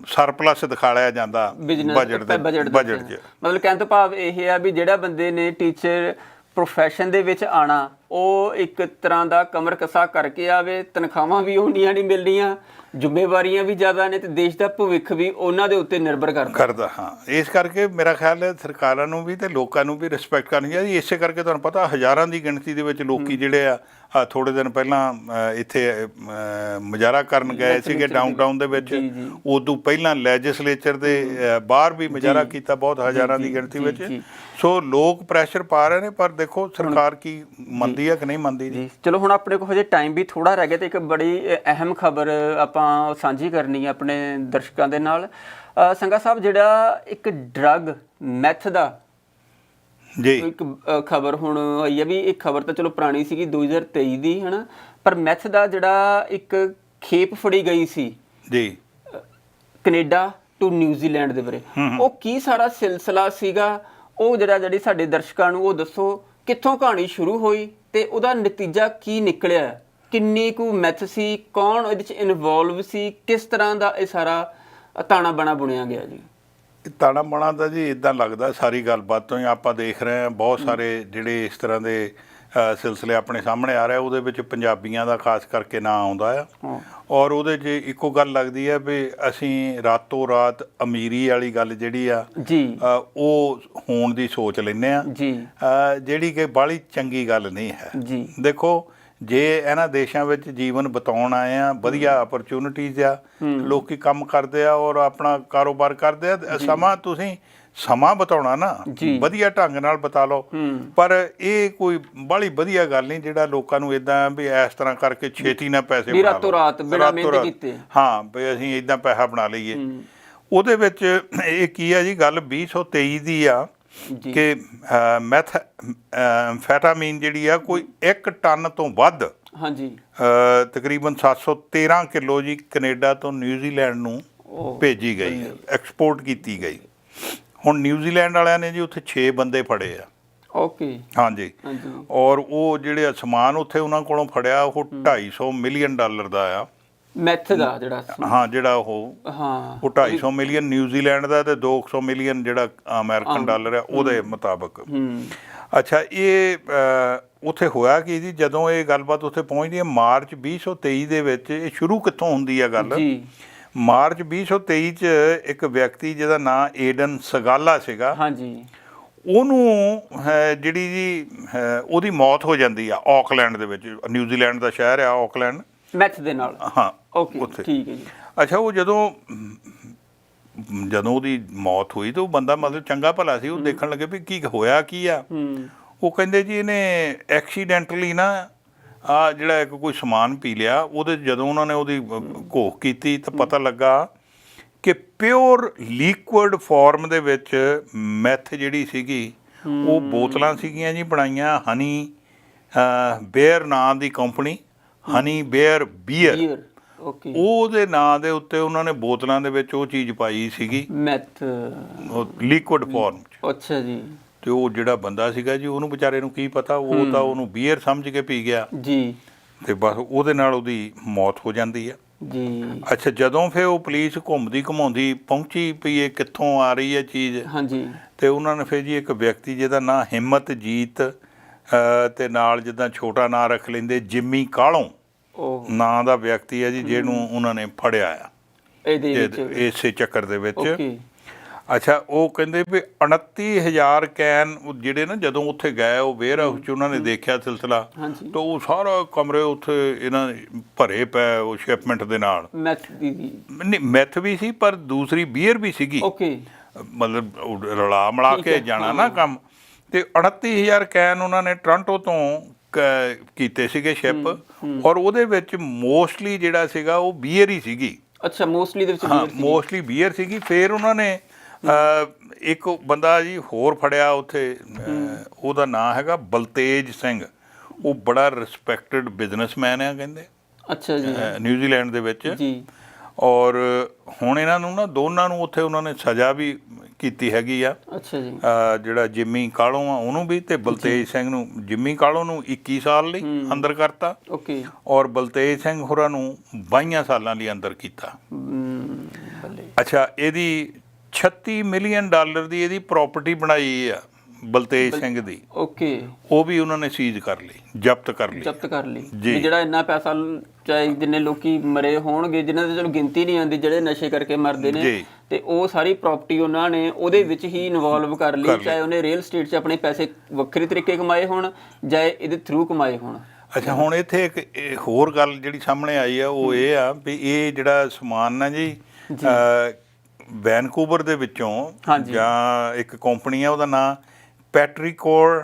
ਸਰਪਲਸ ਦਿਖਾਲਿਆ ਜਾਂਦਾ ਬਜਟ ਦੇ ਬਜਟ 'ਚ। ਮਤਲਬ ਕਹਿਣ ਤੋਂ ਭਾਵ ਇਹ ਆ ਵੀ ਜਿਹੜਾ ਬੰਦੇ ਨੇ ਟੀਚਰ profession ਦੇ ਵਿੱਚ ਆਣਾ ਉਹ ਇੱਕ ਤਰ੍ਹਾਂ ਦਾ ਕਮਰ ਕਸਾ ਕਰਕੇ ਆਵੇ ਤਨਖਾਹਾਂ ਵੀ ਉਹਨੀਆਂ ਨਹੀਂ ਮਿਲਣੀਆਂ ਜ਼ਿੰਮੇਵਾਰੀਆਂ ਵੀ ਜ਼ਿਆਦਾ ਨੇ ਤੇ ਦੇਸ਼ ਦਾ ਭਵਿੱਖ ਵੀ ਉਹਨਾਂ ਦੇ ਉੱਤੇ ਨਿਰਭਰ ਕਰਦਾ। ਕਰਦਾ ਹਾਂ। ਇਸ ਕਰਕੇ ਮੇਰਾ ਖਿਆਲ ਹੈ ਸਰਕਾਰਾਂ ਨੂੰ ਵੀ ਤੇ ਲੋਕਾਂ ਨੂੰ ਵੀ ਰਿਸਪੈਕਟ ਕਰਨੀ ਚਾਹੀਦੀ ਇਸੇ ਕਰਕੇ ਤੁਹਾਨੂੰ ਪਤਾ ਹਜ਼ਾਰਾਂ ਦੀ ਗਿਣਤੀ ਦੇ ਵਿੱਚ ਲੋਕੀ ਜਿਹੜੇ ਆ ਆ ਥੋੜੇ ਦਿਨ ਪਹਿਲਾਂ ਇੱਥੇ ਮੁਜ਼ਾਹਰਾ ਕਰਨ ਗਏ ਸੀਗੇ ਡਾਊਨਟਾਊਨ ਦੇ ਵਿੱਚ। ਉਦੋਂ ਪਹਿਲਾਂ ਲੈਜਿਸਲੇਚਰ ਦੇ ਬਾਹਰ ਵੀ ਮੁਜ਼ਾਹਰਾ ਕੀਤਾ ਬਹੁਤ ਹਜ਼ਾਰਾਂ ਦੀ ਗਿਣਤੀ ਵਿੱਚ। ਸੋ ਲੋਕ ਪ੍ਰੈਸ਼ਰ ਪਾ ਰਹੇ ਨੇ ਪਰ ਦੇਖੋ ਸਰਕਾਰ ਕੀ ਮੰਨਦੀ ਹੈ ਕਿ ਨਹੀਂ ਮੰਨਦੀ ਜੀ? ਚਲੋ ਹੁਣ ਆਪਣੇ ਕੋਲ ਹਜੇ ਟਾਈਮ ਵੀ ਥੋੜਾ ਰਹਿ ਗਿਆ ਤੇ ਇੱਕ ਬੜੀ ਅਹਿਮ ਖਬਰ ਆਪਾਂ ਸਾਂਝੀ ਕਰਨੀ ਹੈ ਆਪਣੇ ਦਰਸ਼ਕਾਂ ਦੇ ਨਾਲ। ਸੰਗਾ ਸਾਹਿਬ ਜਿਹੜਾ ਇੱਕ ਡਰੱਗ ਮੈਥ ਦਾ ਜੀ। ਇੱਕ ਖਬਰ ਹੁਣ ਆਈ ਹੈ ਵੀ ਇਹ ਖਬਰ ਤਾਂ ਚਲੋ ਪੁਰਾਣੀ ਸੀਗੀ 2023 ਦੀ ਹਨਾ? ਪਰ ਮੈਥ ਦਾ ਜਿਹੜਾ ਇੱਕ ਖੇਪ ਫੜੀ ਗਈ ਸੀ ਜੀ। ਕੈਨੇਡਾ ਟੂ ਨਿਊਜ਼ੀਲੈਂਡ ਦੇ ਬਾਰੇ ਉਹ ਕੀ ਸਾਰਾ ਸਿਲਸਿਲਾ ਸੀਗਾ? ਉਹ ਜਿਹੜਾ ਜਿਹੜੀ ਸਾਡੇ ਦਰਸ਼ਕਾਂ ਨੂੰ ਉਹ ਦੱਸੋ ਕਿੱਥੋਂ ਕਹਾਣੀ ਸ਼ੁਰੂ ਹੋਈ ਤੇ ਉਹਦਾ ਨਤੀਜਾ ਕੀ ਨਿਕਲਿਆ? ਕਿੰਨੀ ਕੁ ਮੈਥ ਸੀ? ਕੌਣ ਇਹਦੇ ਚ ਇਨਵੋਲਵ ਸੀ? ਕਿਸ ਤਰ੍ਹਾਂ ਦਾ ਇਹ ਸਾਰਾ ਤਾਣਾ ਬਣਾ ਬੁਣਿਆ ਗਿਆ ਜੀ? ਤਾਣਾ ਬਾਣਾ ਦਾ ਜੀ ਇਦਾਂ ਲੱਗਦਾ ਸਾਰੀ ਗੱਲਬਾਤ ਤੋਂ ਹੀ ਆਪਾਂ ਦੇਖ ਰਹੇ ਹਾਂ ਬਹੁਤ ਸਾਰੇ ਜਿਹੜੇ ਇਸ ਤਰ੍ਹਾਂ ਦੇ ਸਿਲਸਿਲੇ ਆਪਣੇ ਸਾਹਮਣੇ ਆ ਰਹੇ ਉਹਦੇ ਵਿੱਚ ਪੰਜਾਬੀਆਂ ਦਾ ਖਾਸ ਕਰਕੇ ਨਾਂ ਆਉਂਦਾ ਆ। ਔਰ ਉਹਦੇ 'ਚ ਇੱਕੋ ਗੱਲ ਲੱਗਦੀ ਹੈ ਵੀ ਅਸੀਂ ਰਾਤੋਂ ਰਾਤ ਅਮੀਰੀ ਵਾਲੀ ਗੱਲ ਜਿਹੜੀ ਆ ਜੀ। ਉਹ ਹੋਣ ਦੀ ਸੋਚ ਲੈਂਦੇ ਆ। ਜੀ। ਜਿਹੜੀ ਕਿ ਬਾਹਲੀ ਚੰਗੀ ਗੱਲ ਨਹੀਂ ਹੈ। ਜੀ। ਦੇਖੋ ਜੇ ਇਹਨਾਂ ਦੇਸ਼ਾਂ ਵਿੱਚ ਜੀਵਨ ਬਤਾਉਣ ਆਏ ਆ ਵਧੀਆ ਅਪਰਚੂਨਿਟੀਜ਼ ਆ ਲੋਕੀ ਕੰਮ ਕਰਦੇ ਆ ਔਰ ਆਪਣਾ ਕਾਰੋਬਾਰ ਕਰਦੇ ਆ ਸਮਾਂ ਤੁਸੀਂ ਸਮਾਂ ਬਤਾਉਣਾ ਨਾ। ਵਧੀਆ ਢੰਗ ਨਾਲ ਬਤਾ ਲਓ ਪਰ ਇਹ ਕੋਈ ਬਾਹਲੀ ਵਧੀਆ ਗੱਲ ਨਹੀਂ ਜਿਹੜਾ ਲੋਕਾਂ ਨੂੰ ਇਦਾਂ ਵੀ ਇਸ ਤਰ੍ਹਾਂ ਕਰਕੇ ਛੇਤੀ ਨਾਲ ਪੈਸੇ ਬਣਾ ਲਓ। ਰਾਤ ਬਿਨਾਂ ਰਾਤੋਂ ਮਿਹਨਤ ਰਾਤ। ਕੀਤੇ। ਹਾਂ ਵੀ ਅਸੀਂ ਇਦਾਂ ਪੈਸਾ ਬਣਾ ਲਈਏ ਉਹਦੇ ਵਿੱਚ ਇਹ ਕੀ ਆ ਜੀ ਗੱਲ 2023 ਦੀ ਆ ਕਿ ਮੈਥ ਐਮਫੈਟਾਮੀਨ ਜਿਹੜੀ ਆ ਕੋਈ 1 ਟਨ ਤੋਂ ਵੱਧ ਹਾਂਜੀ। ਤਕਰੀਬਨ 713 ਕਿਲੋ ਜੀ ਕੈਨੇਡਾ ਤੋਂ ਨਿਊਜ਼ੀਲੈਂਡ ਨੂੰ ਭੇਜੀ ਗਈ ਹੈ ਐਕਸਪੋਰਟ ਕੀਤੀ ਗਈ। ਹੁਣ ਨਿਊਜ਼ੀਲੈਂਡ ਵਾਲਿਆਂ ਨੇ ਜੀ ਉੱਥੇ 6 ਬੰਦੇ ਫੜੇ ਆ। ਓਕੇ। ਹਾਂਜੀ। ਹਾਂਜੀ। ਔਰ ਉਹ ਜਿਹੜੇ ਸਮਾਨ ਉੱਥੇ ਉਹਨਾਂ ਕੋਲੋਂ ਫੜਿਆ ਉਹ 250 ਮਿਲੀਅਨ ਡਾਲਰ ਦਾ ਆ। ਮੈਥ ਦਾ ਜਿਹੜਾ ਹਾਂ ਜਿਹੜਾ ਉਹ ਹਾਂ। ਉਹ 250 ਮਿਲੀਅਨ ਨਿਊਜ਼ੀਲੈਂਡ ਦਾ ਤੇ 200 ਮਿਲੀਅਨ ਜਿਹੜਾ ਅਮਰੀਕਨ ਡਾਲਰ ਆ ਉਹਦੇ ਮੁਤਾਬਕ। ਹੂੰ। ਅੱਛਾ ਇਹ ਉੱਥੇ ਹੋਇਆ ਕੀ ਜੀ? ਜਦੋਂ ਇਹ ਗੱਲਬਾਤ ਉੱਥੇ ਪਹੁੰਚਦੀ ਹੈ ਮਾਰਚ 2023 ਦੇ ਵਿੱਚ ਇਹ ਸ਼ੁਰੂ ਕਿੱਥੋਂ ਹੁੰਦੀ ਆ ਗੱਲ? ਜੀ। ਮਾਰਚ 2023 ਚ ਇੱਕ ਵਿਅਕਤੀ ਜਿਹਦਾ ਨਾਂ ਏਡਨ ਸਗਾਲਾ ਸੀਗਾ ਹਾਂਜੀ ਉਹਨੂੰ ਜਿਹੜੀ ਜੀ ਉਹਦੀ ਮੌਤ ਹੋ ਜਾਂਦੀ ਆ ਆਕਲੈਂਡ ਦੇ ਵਿੱਚ। ਨਿਊਜ਼ੀਲੈਂਡ ਦਾ ਸ਼ਹਿਰ ਆ ਆਕਲੈਂਡ ਮੈਥ ਦੇ ਨਾਲ? ਹਾਂ ਓਕੇ ਉੱਥੇ। ਠੀਕ ਹੈ ਜੀ। ਅੱਛਾ ਉਹ ਜਦੋਂ ਜਦੋਂ ਉਹਦੀ ਮੌਤ ਹੋਈ ਤਾਂ ਉਹ ਬੰਦਾ ਮਤਲਬ ਚੰਗਾ ਭਲਾ ਸੀ ਉਹ ਦੇਖਣ ਲੱਗੇ ਵੀ ਕੀ ਹੋਇਆ ਕੀ ਆ। ਹੂੰ। ਉਹ ਕਹਿੰਦੇ ਜੀ ਇਹਨੇ ਐਕਸੀਡੈਂਟਲੀ ਨਾ ਆ ਜਿਹੜਾ ਇੱਕ ਕੋਈ ਸਮਾਨ ਪੀ ਲਿਆ ਉਹਦੇ ਜਦੋਂ ਉਹਨਾਂ ਨੇ ਉਹਦੀ ਅ, ਘੋਖ ਕੀਤੀ ਤਾਂ ਪਤਾ ਲੱਗਾ ਕਿ ਪਿਓਰ ਲਿਕੁਇਡ ਫਾਰਮ ਦੇ ਵਿੱਚ ਮੈਥ ਜਿਹੜੀ ਸੀਗੀ ਉਹ ਬੋਤਲਾਂ ਸੀਗੀਆਂ ਜੀ ਬਣਾਈਆਂ ਹਨੀ ਬੇਅਰ ਨਾਂ ਦੀ ਕੰਪਨੀ ਹਨੀ ਬੇਅਰ ਬੀਅਰ। ਈਅਰ ਓਕੇ ਉਹਦੇ ਨਾਂ ਦੇ ਉੱਤੇ ਉਹਨਾਂ ਨੇ ਬੋਤਲਾਂ ਦੇ ਵਿੱਚ ਉਹ ਚੀਜ਼ ਪਾਈ ਸੀਗੀ। ਮੈਥ ਲਿਕੁਇਡ ਫਾਰਮ 'ਚ। ਅੱਛਾ ਜੀ। ਤੇ ਉਹ ਜਿਹੜਾ ਬੰਦਾ ਸੀਗਾ ਜੀ ਉਹਨੂੰ ਵਿਚਾਰੇ ਨੂੰ ਕੀ ਪਤਾ ਉਹ ਤਾਂ ਉਹਨੂੰ ਬੀਅਰ ਸਮਝ ਕੇ ਪੀ ਗਿਆ। ਜੀ। ਤੇ ਬਸ ਉਹਦੇ ਨਾਲ ਉਹਦੀ ਮੌਤ ਹੋ ਜਾਂਦੀ ਆ। ਜੀ। ਅੱਛਾ ਜਦੋਂ ਫਿਰ ਉਹ ਪੁਲਿਸ ਘੁੰਮਦੀ ਘੁਮਾਉਂਦੀ ਪਹੁੰਚੀ ਵੀ ਇਹ ਕਿੱਥੋਂ ਆ ਰਹੀ ਹੈ ਚੀਜ਼। ਹਾਂਜੀ। ਤੇ ਉਹਨਾਂ ਨੇ ਫਿਰ ਜੀ ਇੱਕ ਵਿਅਕਤੀ ਜਿਹਦਾ ਨਾਂ ਹਿੰਮਤਜੀਤ ਅ, ਤੇ ਨਾਲ ਜਿੱਦਾਂ ਛੋਟਾ ਨਾਂ ਰੱਖ ਲੈਂਦੇ ਜਿੰਮੀ ਕਾਲੋਂ ਨਾਂ ਦਾ ਵਿਅਕਤੀ ਹੈ ਜੀ ਜਿਹਨੂੰ ਉਹਨਾਂ ਨੇ ਫੜਿਆ ਆ। ਇਹਦੇ ਵਿੱਚ ਇਸੇ ਚੱਕਰ ਦੇ ਵਿੱਚ। ਓਕੇ। ਅੱਛਾ ਉਹ ਕਹਿੰਦੇ ਵੀ 29000 ਕੈਨ ਜਿਹੜੇ ਨਾ ਜਦੋਂ ਉੱਥੇ ਗਏ ਉਹ ਵੇਅਰ ਹਾਊਸ ਚ ਉਹਨਾਂ ਨੇ ਦੇਖਿਆ ਸਿਲਸਿਲਾ। ਤਾਂ ਉਹ ਸਾਰਾ ਕਮਰੇ ਉੱਥੇ ਇਹਨਾਂ ਭਰੇ ਪਏ ਉਹ ਸ਼ਿਪਮੈਂਟ ਦੇ ਨਾਲ। ਮੈਥ ਦੀ ਦੀ ਨਹੀਂ ਮੈਥ ਵੀ ਸੀ ਪਰ ਦੂਸਰੀ ਬੀਅਰ ਵੀ ਸੀਗੀ। ਓਕੇ। ਮਤਲਬ ਰਲਾ ਮਿਲਾ ਕੇ ਜਾਣਾ ਨਾ ਕੰਮ। ਤੇ 29000 ਕੈਨ ਉਹਨਾਂ ਨੇ ਟੋਰਾਂਟੋ ਤੋਂ ਕੀਤੇ ਸੀਗੇ ਸ਼ਿਪ ਔਰ ਉਹਦੇ ਵਿੱਚ ਮੋਸਟਲੀ ਜਿਹੜਾ ਸੀਗਾ ਉਹ ਬੀਅਰ ਹੀ ਸੀਗੀ। ਅੱਛਾ ਮੋਸਟਲੀ ਦੇ ਵਿੱਚ ਹਾਂ beer ਸੀ। ਮੋਸਟਲੀ ਬੀਅਰ ਸੀਗੀ। ਫਿਰ ਉਹਨਾਂ ਨੇ ਇੱਕ ਬੰਦਾ ਜੀ ਹੋਰ ਫੜਿਆ ਉੱਥੇ ਉਹਦਾ ਨਾਮ ਹੈਗਾ ਬਲਤੇਜ ਸਿੰਘ। ਉਹ ਬੜਾ ਰਿਸਪੈਕਟਡ ਬਿਜ਼ਨਸਮੈਨ ਆ ਕਹਿੰਦੇ। ਅੱਛਾ ਜੀ। ਨਿਊਜ਼ੀਲੈਂਡ ਦੇ ਵਿੱਚ। ਜੀ। ਔਰ ਹੁਣ ਇਹਨਾਂ ਨੂੰ ਨਾ ਦੋਨਾਂ ਨੂੰ ਉੱਥੇ ਉਹਨਾਂ ਨੇ ਸਜ਼ਾ ਵੀ ਕੀਤੀ ਹੈਗੀ ਆ। ਅੱਛਾ ਜੀ। ਜਿਹੜਾ ਜਿੰਮੀ ਕਾਲੋਂ ਆ ਉਹਨੂੰ ਵੀ ਤੇ ਬਲਤੇਜ ਸਿੰਘ ਨੂੰ ਜਿੰਮੀ ਕਾਲੋਂ ਨੂੰ 21 ਸਾਲ ਲਈ ਅੰਦਰ ਕਰਤਾ। ਓਕੇ। ਔਰ ਬਲਤੇਜ ਸਿੰਘ ਹੋਰਾਂ ਨੂੰ 22 ਸਾਲਾਂ ਲਈ ਅੰਦਰ ਕੀਤਾ। ਅੱਛਾ ਇਹਦੀ 36 ਮਿਲੀਅਨ ਡਾਲਰ ਦੀ ਇਹਦੀ ਪ੍ਰਾਪਰਟੀ ਬਣਾਈ ਆ ਬਲਤੇਜ ਸਿੰਘ ਦੀ। ਓਕੇ। ਉਹ ਵੀ ਉਹਨਾਂ ਨੇ ਸੀਜ਼ ਕਰ ਲਈ ਜ਼ਬਤ ਕਰ ਲਈ। ਜ਼ਬਤ ਕਰ ਲਈ। ਜਿਹੜਾ ਇੰਨਾ ਪੈਸਾ ਚਾਹੇ ਜਿੰਨੇ ਲੋਕੀ ਮਰੇ ਹੋਣਗੇ ਜਿਨ੍ਹਾਂ ਦੀ ਚਲੋ ਗਿਣਤੀ ਨਹੀਂ ਆਉਂਦੀ ਜਿਹੜੇ ਨਸ਼ੇ ਕਰਕੇ ਮਰਦੇ ਨੇ। ਤੇ ਉਹ ਸਾਰੀ ਪ੍ਰਾਪਰਟੀ ਉਹਨਾਂ ਨੇ ਉਹਦੇ ਵਿੱਚ ਹੀ ਇਨਵੋਲਵ ਕਰ ਲਈ। ਚਾਹੇ ਉਹਨੇ ਰੀਅਲ ਸਟੇਟ 'ਚ ਆਪਣੇ ਪੈਸੇ ਵੱਖਰੇ ਤਰੀਕੇ ਕਮਾਏ ਹੋਣ ਜਾਂ ਇਹਦੇ ਥਰੂ ਕਮਾਏ ਹੋਣ ਅੱਛਾ ਹੁਣ ਇੱਥੇ ਇੱਕ ਹੋਰ ਗੱਲ ਜਿਹੜੀ ਸਾਹਮਣੇ ਆਈ ਆ ਉਹ ਇਹ ਆ ਵੀ ਇਹ ਜਿਹੜਾ ਸਮਾਨ ਨਾ ਜੀ ਵੈਨਕੂਵਰ ਦੇ ਵਿੱਚੋਂ। ਜਾਂ ਇੱਕ ਕੰਪਨੀ ਆ ਉਹਦਾ ਨਾਮ ਪੈਟਰੀਕੋਰ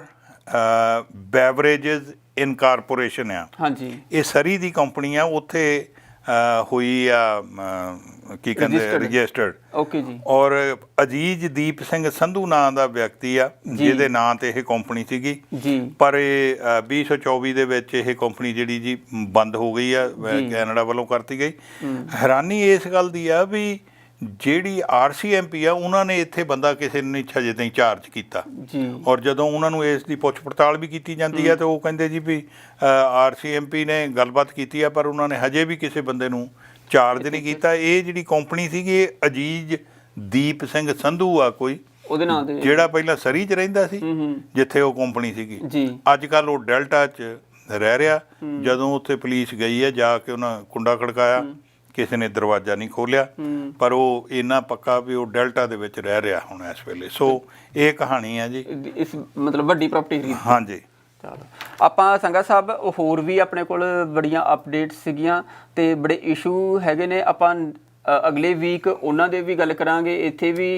ਬੈਵਰੇजेस ਇਨਕਾਰਪੋਰੇਸ਼ਨ ਆ। ਹਾਂਜੀ। ਇਹ ਸਰੀ ਦੀ ਕੰਪਨੀ ਆ ਉੱਥੇ ਹੋਈ ਆ ਕੀ ਕਹਿੰਦੇ। ਰਜਿਸਟਰਡ। ਓਕੇ ਜੀ। ਔਰ ਅਜੀਜਦੀਪ ਸਿੰਘ ਸੰਧੂ ਨਾਂ ਦਾ ਵਿਅਕਤੀ ਆ। ਜਿਹਦੇ ਨਾਂ ਤੇ ਇਹ ਕੰਪਨੀ ਸੀਗੀ। ਜੀ। ਪਰ ਇਹ ਅ, 2024 ਦੇ ਵਿੱਚ ਇਹ ਕੰਪਨੀ ਜਿਹੜੀ ਜੀ ਬੰਦ ਹੋ ਗਈ ਆ। ਕੈਨੇਡਾ ਵੱਲੋਂ ਕਰਤੀ ਗਈ। ਹੈਰਾਨੀ ਇਸ ਗੱਲ ਦੀ ਆ ਵੀ ਜਿਹੜੀ ਆਰਸੀਐਮਪੀ ਆ ਉਹਨਾਂ ਨੇ ਇੱਥੇ ਬੰਦਾ ਕਿਸੇ ਨੇ ਹਜੇ ਤਾਈਂ ਚਾਰਜ ਕੀਤਾ। ਜੀ। ਔਰ ਜਦੋਂ ਉਹਨਾਂ ਨੂੰ ਇਸ ਦੀ ਪੁੱਛ ਪੜਤਾਲ ਵੀ ਕੀਤੀ ਜਾਂਦੀ ਹੈ। ਤੇ ਉਹ ਕਹਿੰਦੇ ਜੀ ਵੀ ਆਰਸੀਐਮਪੀ ਨੇ ਗੱਲਬਾਤ ਕੀਤੀ ਆ ਪਰ ਉਹਨਾਂ ਨੇ ਹਜੇ ਵੀ ਕਿਸੇ ਬੰਦੇ ਨੂੰ ਚਾਰਜ ਨਹੀਂ ਕੀਤਾ। ਇਹ ਜਿਹੜੀ ਕੰਪਨੀ ਸੀਗੀ ਇਹ ਅਜੀਜ਼ ਦੀਪ ਸਿੰਘ ਸੰਧੂ ਆ ਕੋਈ ਉਹਦੇ ਨਾਂ ਤੇ। ਜਿਹੜਾ ਪਹਿਲਾਂ ਸਰੀ 'ਚ ਰਹਿੰਦਾ ਸੀ ਜਿੱਥੇ ਉਹ ਕੰਪਨੀ ਸੀਗੀ। ਅੱਜ ਕੱਲ ਉਹ ਡੈਲਟਾ 'ਚ ਰਹਿ ਰਿਹਾ। ਜਦੋਂ ਉੱਥੇ ਪੁਲਿਸ ਗਈ ਹੈ ਜਾ ਕੇ ਉਹਨਾਂ ਕੁੰਡਾ ਖੜਕਾਇਆ। ਕਿਸੇ ਨੇ ਦਰਵਾਜ਼ਾ ਨਹੀਂ ਖੋਲਿਆ ਪਰ ਉਹ ਇੰਨਾ ਪੱਕਾ ਵੀ ਉਹ ਡੈਲਟਾ ਦੇ ਵਿੱਚ ਰਹਿ ਰਿਹਾ ਹੁਣ ਇਸ ਵੇਲੇ। ਸੋ ਇਹ ਕਹਾਣੀ ਹੈ ਜੀ। ਇਸ ਮਤਲਬ ਵੱਡੀ ਪ੍ਰਾਪਰਟੀ ਖਰੀਦ ਹਾਂਜੀ। ਚਲੋ। ਆਪਾਂ ਸੰਗਾ ਸਾਹਿਬ ਹੋਰ ਵੀ ਆਪਣੇ ਕੋਲ ਬੜੀਆਂ ਅਪਡੇਟਸ ਸੀਗੀਆਂ ਤੇ ਬੜੇ ਇਸ਼ੂ ਹੈਗੇ ਨੇ। ਆਪਾਂ ਅਗਲੇ ਵੀਕ ਉਹਨਾਂ ਦੇ ਵੀ ਗੱਲ ਕਰਾਂਗੇ। ਇੱਥੇ ਵੀ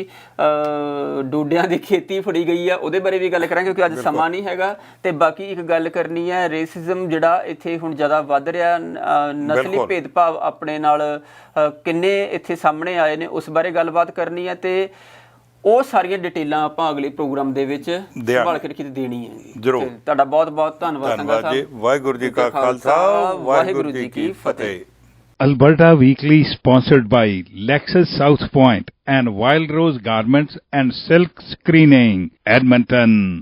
ਡੋਡਿਆਂ ਦੀ ਖੇਤੀ ਫੜੀ ਗਈ ਆ ਉਹਦੇ ਬਾਰੇ ਵੀ ਗੱਲ ਕਰਾਂਗੇ ਕਿਉਂਕਿ ਅੱਜ ਸਮਾਂ ਨਹੀਂ ਹੈਗਾ। ਤੇ ਬਾਕੀ ਇੱਕ ਗੱਲ ਕਰਨੀ ਹੈ ਰੇਸਿਜ਼ਮ ਜਿਹੜਾ ਇੱਥੇ ਹੁਣ ਜ਼ਿਆਦਾ ਵੱਧ ਰਿਹਾ ਨਸਲੀ। ਭੇਦਭਾਵ ਆਪਣੇ ਨਾਲ ਕਿੰਨੇ ਇੱਥੇ ਸਾਹਮਣੇ ਆਏ ਨੇ ਉਸ ਬਾਰੇ ਗੱਲਬਾਤ ਕਰਨੀ ਹੈ ਤੇ ਉਹ ਸਾਰੀਆਂ ਡਿਟੇਲਾਂ ਆਪਾਂ ਅਗਲੇ ਪ੍ਰੋਗਰਾਮ ਦੇ ਵਿੱਚ ਸੰਭਾਲ ਕੇ ਰੱਖੀ ਤੇ ਦੇਣੀ ਹੈ। ਜ਼ਰੂਰ। ਤੁਹਾਡਾ ਬਹੁਤ ਬਹੁਤ ਧੰਨਵਾਦ ਸੰਗਾ ਸਾਹਿਬ। ਵਾਹਿਗੁਰੂ ਜੀ ਕਾ ਖਾਲਸਾ ਵਾਹਿਗੁਰੂ ਜੀ ਕੀ ਫਤਿਹ। Alberta Weekly sponsored by Lexus South Point and Wild Rose Garments and Silk Screening, Edmonton.